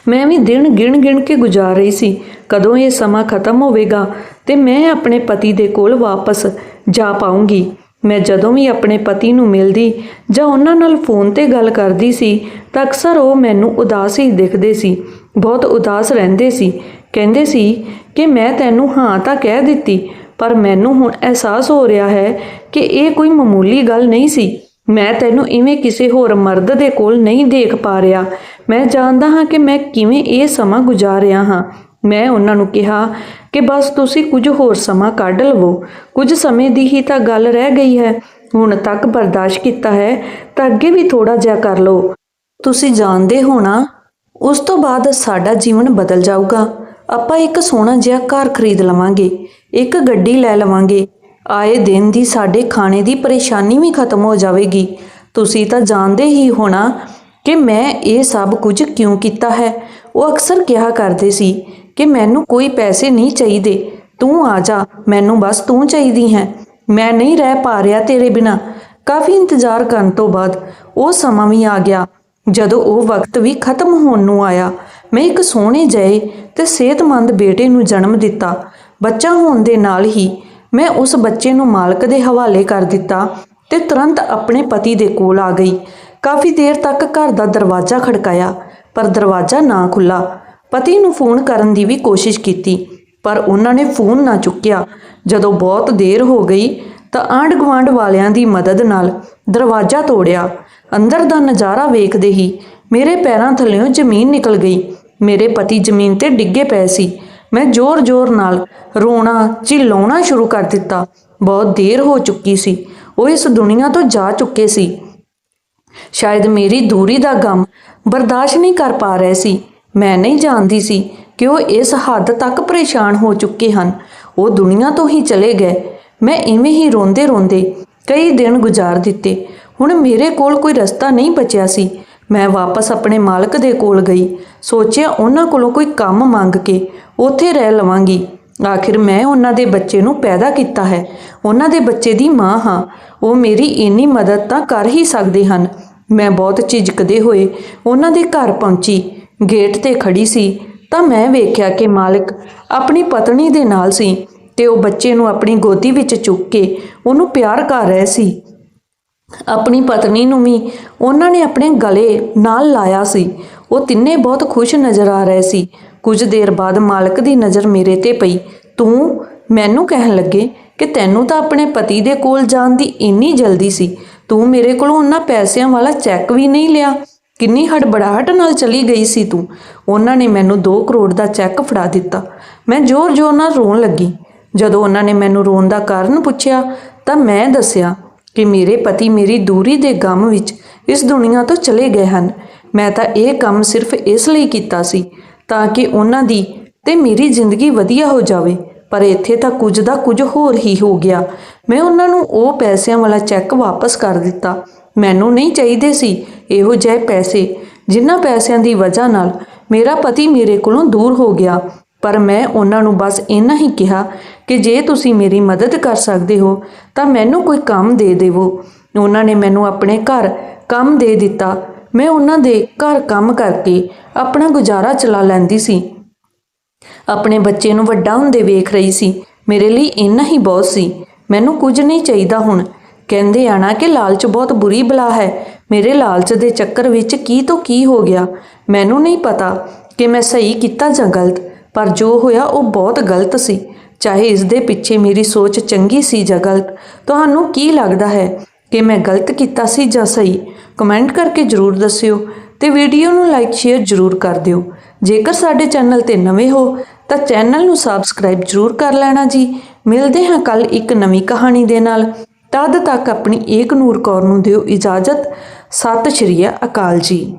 ਮੈਂ ਵੀ ਦਿਨ ਗਿਣ ਗਿਣ ਕੇ ਗੁਜ਼ਾਰ ਰਹੀ ਸੀ, ਕਦੋਂ ਇਹ ਸਮਾਂ ਖਤਮ ਹੋਵੇਗਾ ਤੇ ਮੈਂ ਆਪਣੇ ਪਤੀ ਦੇ ਕੋਲ ਵਾਪਸ ਜਾ ਪਾਉਂਗੀ ਮੈਂ ਜਦੋਂ ਵੀ ਆਪਣੇ ਪਤੀ ਨੂੰ ਮਿਲਦੀ ਜਾਂ ਉਹਨਾਂ ਨਾਲ ਫੋਨ ਤੇ ਗੱਲ ਕਰਦੀ ਸੀ, ਤਾਂ ਅਕਸਰ ਉਹ ਮੈਨੂੰ ਉਦਾਸ ਹੀ ਦਿਖਦੇ ਸੀ। ਬਹੁਤ ਉਦਾਸ ਰਹਿੰਦੇ ਸੀ। ਕਹਿੰਦੇ ਸੀ ਕਿ ਮੈਂ ਤੈਨੂੰ ਹਾਂ ਤਾਂ ਕਹਿ ਦਿੱਤੀ, ਪਰ ਮੈਨੂੰ ਹੁਣ ਅਹਿਸਾਸ ਹੋ ਰਿਹਾ ਹੈ ਕਿ ਇਹ ਕੋਈ ਮਾਮੂਲੀ ਗੱਲ ਨਹੀਂ ਸੀ। ਮੈਂ ਤੈਨੂੰ ਇਵੇਂ ਕਿਸੇ ਹੋਰ ਮਰਦ ਦੇ ਕੋਲ ਨਹੀਂ ਦੇਖ ਪਾ ਰਿਹਾ। ਮੈਂ ਜਾਣਦਾ ਹਾਂ ਕਿ ਮੈਂ ਕਿਵੇਂ ਇਹ ਸਮਾਂ ਗੁਜ਼ਾਰ ਰਿਹਾ ਹਾਂ। ਮੈਂ ਉਹਨਾਂ ਨੂੰ ਕਿਹਾ ਕਿ ਬਸ ਤੁਸੀਂ ਕੁਝ ਹੋਰ ਸਮਾਂ ਕੱਢ ਲਵੋ। ਕੁਝ ਸਮੇਂ ਦੀ ਹੀ ਤਾਂ ਗੱਲ ਰਹਿ ਗਈ ਹੈ। ਹੁਣ ਤੱਕ ਬਰਦਾਸ਼ਤ ਕੀਤਾ ਹੈ ਤਾਂ ਅੱਗੇ ਵੀ ਥੋੜਾ ਜਿਹਾ ਕਰ ਲਓ। ਤੁਸੀਂ ਜਾਣਦੇ ਹੋਣਾ, ਉਸ ਤੋਂ ਬਾਅਦ ਸਾਡਾ ਜੀਵਨ ਬਦਲ ਜਾਊਗਾ। ਆਪਾਂ ਇੱਕ ਸੋਹਣਾ ਜਿਹਾ ਘਰ ਖਰੀਦ ਲਵਾਂਗੇ, ਇੱਕ ਗੱਡੀ ਲੈ ਲਵਾਂਗੇ। ਆਏ ਦਿਨ ਦੀ ਸਾਡੇ ਖਾਣੇ ਦੀ ਪਰੇਸ਼ਾਨੀ ਵੀ ਖਤਮ ਹੋ ਜਾਵੇਗੀ। ਤੁਸੀਂ ਤਾਂ ਜਾਣਦੇ ਹੀ ਹੋਣਾ ਕਿ ਮੈਂ ਇਹ ਸਭ ਕੁਝ ਕਿਉਂ ਕੀਤਾ ਹੈ। ਉਹ ਅਕਸਰ ਕਿਹਾ ਕਰਦੇ ਸੀ ਕਿ ਮੈਨੂੰ ਕੋਈ ਪੈਸੇ ਨਹੀਂ ਚਾਹੀਦੇ। ਤੂੰ ਆ ਜਾ, ਮੈਨੂੰ ਬਸ ਤੂੰ ਚਾਹੀਦੀ ਹੈ। ਮੈਂ ਨਹੀਂ ਰਹਿ ਪਾ ਰਿਹਾ ਤੇਰੇ ਬਿਨਾ। ਕਾਫੀ ਇੰਤਜ਼ਾਰ ਕਰਨ ਤੋਂ ਬਾਅਦ ਉਹ ਸਮਾਂ ਵੀ ਆ ਗਿਆ। ਜਦੋਂ ਉਹ ਵਕਤ ਵੀ ਖਤਮ ਹੋਣ ਨੂੰ ਆਇਆ ਮੈਂ ਇੱਕ ਸੋਹਣੇ ਜਿਹੇ ਤੇ ਸਿਹਤਮੰਦ ਬੇਟੇ ਨੂੰ ਜਨਮ ਦਿੱਤਾ। ਬੱਚਾ ਹੋਣ ਦੇ ਨਾਲ ਹੀ ਮੈਂ ਉਸ ਬੱਚੇ ਨੂੰ ਮਾਲਕ ਦੇ ਹਵਾਲੇ ਕਰ ਦਿੱਤਾ ਤੇ ਤੁਰੰਤ ਆਪਣੇ ਪਤੀ ਦੇ ਕੋਲ ਆ ਗਈ। ਕਾਫੀ ਦੇਰ ਤੱਕ ਘਰ ਦਾ ਦਰਵਾਜ਼ਾ ਖੜਕਾਇਆ, ਪਰ ਦਰਵਾਜ਼ਾ ਨਾ ਖੁੱਲਾ ਪਤੀ ਨੂੰ ਫੋਨ ਕਰਨ ਦੀ ਵੀ ਕੋਸ਼ਿਸ਼ ਕੀਤੀ, ਪਰ ਉਹਨਾਂ ਨੇ ਫੋਨ ਨਾ ਚੁੱਕਿਆ। ਜਦੋਂ ਬਹੁਤ ਦੇਰ ਹੋ ਗਈ ਤਾਂ ਆਂਢ ਗੁਆਂਢ ਵਾਲਿਆਂ ਦੀ ਮਦਦ ਨਾਲ ਦਰਵਾਜ਼ਾ ਤੋੜਿਆ। ਅੰਦਰ ਦਾ ਨਜ਼ਾਰਾ ਵੇਖਦੇ ਹੀ ਮੇਰੇ ਪੈਰਾਂ ਥੱਲੇੋਂ ਜ਼ਮੀਨ ਨਿਕਲ ਗਈ। ਮੇਰੇ ਪਤੀ ਜ਼ਮੀਨ ਤੇ ਡਿੱਗੇ ਪਏ ਸੀ। ਮੈਂ ਜ਼ੋਰ-ਜ਼ੋਰ ਨਾਲ ਰੋਣਾ ਚਿল্ਲਾਉਣਾ ਸ਼ੁਰੂ ਕਰ ਦਿੱਤਾ। ਬਹੁਤ ਦੇਰ ਹੋ ਚੁੱਕੀ ਸੀ। ਉਹ ਇਸ ਦੁਨੀਆ ਤੋਂ ਜਾ ਚੁੱਕੇ ਸੀ। ਸ਼ਾਇਦ ਮੇਰੀ ਦੂਰੀ ਦਾ ਗਮ ਬਰਦਾਸ਼ਤ ਨਹੀਂ ਕਰ ਪਾ ਰਹੇ ਸੀ। ਮੈਂ ਨਹੀਂ ਜਾਣਦੀ ਸੀ ਕਿ ਉਹ ਇਸ ਹੱਦ ਤੱਕ ਪਰੇਸ਼ਾਨ ਹੋ ਚੁੱਕੇ ਹਨ। ਉਹ ਦੁਨੀਆ ਤੋਂ ਹੀ ਚਲੇ ਗਏ। ਮੈਂ ਇਵੇਂ ਹੀ ਰੋਂਦੇ-ਰੋਂਦੇ ਕਈ ਦਿਨ ਗੁਜ਼ਾਰ ਦਿੱਤੇ। ਹੁਣ ਮੇਰੇ ਕੋਲ ਕੋਈ ਰਸਤਾ ਨਹੀਂ ਬਚਿਆ ਸੀ। ਮੈਂ ਵਾਪਸ ਆਪਣੇ ਮਾਲਕ ਦੇ ਕੋਲ ਗਈ। ਸੋਚਿਆ ਉਹਨਾਂ ਕੋਲੋਂ ਕੋਈ ਕੰਮ ਮੰਗ ਕੇ, ਉੱਥੇ ਰਹਿ ਲਵਾਂਗੀ। ਆਖਿਰ ਮੈਂ ਉਹਨਾਂ ਦੇ ਬੱਚੇ ਨੂੰ ਪੈਦਾ ਕੀਤਾ ਹੈ। ਉਹਨਾਂ ਦੇ ਬੱਚੇ ਦੀ ਮਾਂ ਹਾਂ। ਉਹ ਮੇਰੀ ਇੰਨੀ ਮਦਦ ਤਾਂ ਕਰ ਹੀ ਸਕਦੇ ਹਨ। ਮੈਂ ਬਹੁਤ ਝਿਜਕਦੇ ਹੋਏ ਉਹਨਾਂ ਦੇ ਘਰ ਪਹੁੰਚੀ। ਗੇਟ ਤੇ ਖੜੀ ਸੀ ਤਾਂ ਮੈਂ ਵੇਖਿਆ ਕਿ ਮਾਲਕ ਆਪਣੀ ਪਤਨੀ ਦੇ ਨਾਲ ਸੀ ਤੇ ਉਹ ਬੱਚੇ ਨੂੰ ਆਪਣੀ ਗੋਦੀ ਵਿੱਚ ਚੁੱਕ ਕੇ ਉਹਨੂੰ ਪਿਆਰ ਕਰ ਰਹੇ ਸੀ। ਆਪਣੀ ਪਤਨੀ ਨੂੰ ਵੀ ਉਹਨਾਂ ਨੇ ਆਪਣੇ ਗਲੇ ਨਾਲ ਲਾਇਆ ਸੀ। ਉਹ ਤਿੰਨੇ ਬਹੁਤ ਖੁਸ਼ ਨਜ਼ਰ ਆ ਰਹੇ ਸੀ। ਕੁਝ ਦੇਰ ਬਾਅਦ ਮਾਲਕ ਦੀ ਨਜ਼ਰ ਮੇਰੇ ਤੇ ਪਈ। ਤੂੰ ਮੈਨੂੰ ਕਹਿਣ ਲੱਗੇ ਕਿ ਤੈਨੂੰ ਤਾਂ ਆਪਣੇ ਪਤੀ ਦੇ ਕੋਲ ਜਾਣ ਦੀ ਇੰਨੀ ਜਲਦੀ ਸੀ। ਤੂੰ ਮੇਰੇ ਕੋਲੋਂ ਉਹਨਾਂ ਪੈਸਿਆਂ ਵਾਲਾ ਚੈੱਕ ਵੀ ਨਹੀਂ ਲਿਆ। ਕਿੰਨੀ ਹੜਬੜਾਹਟ ਨਾਲ ਚਲੀ ਗਈ ਸੀ ਤੂੰ। ਉਹਨਾਂ ਨੇ ਮੈਨੂੰ 2 ਕਰੋੜ ਦਾ ਚੈੱਕ ਫੜਾ ਦਿੱਤਾ। ਮੈਂ ਜ਼ੋਰ-ਜ਼ੋਰ ਨਾਲ ਰੋਣ ਲੱਗੀ। ਜਦੋਂ ਉਹਨਾਂ ਨੇ ਮੈਨੂੰ ਰੋਣ ਦਾ ਕਾਰਨ ਪੁੱਛਿਆ ਤਾਂ ਮੈਂ ਦੱਸਿਆ ਕਿ ਮੇਰੇ ਪਤੀ ਮੇਰੀ ਦੂਰੀ ਦੇ ਗਮ ਵਿੱਚ ਇਸ ਦੁਨੀਆ ਤੋਂ ਚਲੇ ਗਏ ਹਨ। ਮੈਂ ਤਾਂ ਇਹ ਕੰਮ ਸਿਰਫ ਇਸ ਲਈ ਕੀਤਾ ਸੀ ਤਾਂ ਕਿ ਉਹਨਾਂ ਦੀ ਤੇ ਮੇਰੀ ਜ਼ਿੰਦਗੀ ਵਧੀਆ ਹੋ ਜਾਵੇ, ਪਰ ਇੱਥੇ ਤਾਂ ਕੁਝ ਦਾ ਕੁਝ ਹੋਰ ਹੀ ਹੋ ਗਿਆ। ਮੈਂ ਉਹਨਾਂ ਨੂੰ ਉਹ ਪੈਸਿਆਂ ਵਾਲਾ ਚੈੱਕ ਵਾਪਸ ਕਰ ਦਿੱਤਾ। ਮੈਨੂੰ ਨਹੀਂ ਚਾਹੀਦੇ ਸੀ ਇਹੋ ਜਿਹੇ ਪੈਸੇ, ਜਿਨ੍ਹਾਂ ਪੈਸਿਆਂ ਦੀ ਵਜ੍ਹਾ ਨਾਲ ਮੇਰਾ ਪਤੀ ਮੇਰੇ ਕੋਲੋਂ ਦੂਰ ਹੋ ਗਿਆ। ਪਰ ਮੈਂ ਉਹਨਾਂ ਨੂੰ ਬਸ ਇੰਨਾ ਹੀ ਕਿਹਾ ਕਿ ਜੇ ਤੁਸੀਂ ਮੇਰੀ ਮਦਦ ਕਰ ਸਕਦੇ ਹੋ, ਤਾਂ ਮੈਨੂੰ ਕੋਈ ਕੰਮ ਦੇ ਦੇਵੋ। ਉਹਨਾਂ ਨੇ ਮੈਨੂੰ ਆਪਣੇ ਘਰ ਕੰਮ ਦੇ ਦਿੱਤਾ। ਮੈਂ ਉਹਨਾਂ ਦੇ ਘਰ ਕੰਮ ਕਰਕੇ ਆਪਣਾ ਗੁਜ਼ਾਰਾ ਚਲਾ ਲੈਂਦੀ ਸੀ। ਆਪਣੇ ਬੱਚੇ ਨੂੰ ਵੱਡਾ ਹੁੰਦੇ ਵੇਖ ਰਹੀ ਸੀ। ਮੇਰੇ ਲਈ ਇੰਨਾ ਹੀ ਬਹੁਤ ਸੀ। ਮੈਨੂੰ ਕੁਝ ਨਹੀਂ ਚਾਹੀਦਾ ਹੁਣ। ਕਹਿੰਦੇ ਆਣਾ ਕਿ ਲਾਲਚ ਬਹੁਤ ਬੁਰੀ ਬਲਾ ਹੈ। ਮੇਰੇ ਲਾਲਚ ਦੇ ਚੱਕਰ ਵਿੱਚ ਕੀ ਤੋਂ ਕੀ ਹੋ ਗਿਆ? ਮੈਨੂੰ ਨਹੀਂ ਪਤਾ ਕਿ ਮੈਂ ਸਹੀ ਕੀਤਾ ਜਾਂ ਗਲਤ। ਪਰ ਜੋ ਹੋਇਆ ਉਹ ਬਹੁਤ ਗਲਤ ਸੀ। ਚਾਹੇ ਇਸ ਦੇ ਪਿੱਛੇ ਮੇਰੀ ਸੋਚ ਚੰਗੀ ਸੀ ਜਾਂ ਗਲਤ, ਤੁਹਾਨੂੰ ਕੀ ਲੱਗਦਾ ਹੈ ਕਿ ਮੈਂ ਗਲਤ ਕੀਤਾ ਸੀ ਜਾਂ ਸਹੀ? ਕਮੈਂਟ ਕਰਕੇ ਜਰੂਰ ਦੱਸਿਓ ਤੇ ਵੀਡੀਓ ਨੂੰ ਲਾਈਕ, ਸ਼ੇਅਰ ਜਰੂਰ ਕਰ ਦਿਓ। ਜੇਕਰ ਸਾਡੇ ਚੈਨਲ ਤੇ ਨਵੇਂ ਹੋ, ਤਾਂ ਚੈਨਲ ਨੂੰ ਸਬਸਕ੍ਰਾਈਬ ਜਰੂਰ ਕਰ ਲੈਣਾ ਜੀ। ਮਿਲਦੇ ਹਾਂ ਕੱਲ ਇੱਕ ਨਵੀਂ ਕਹਾਣੀ ਦੇ ਨਾਲ। ਤਦ ਤੱਕ ਆਪਣੀ ਏਕ ਨੂਰ ਕੌਰ ਨੂੰ ਦਿਓ ਇਜਾਜ਼ਤ। ਸਤਿ ਸ਼੍ਰੀ ਅਕਾਲ ਜੀ।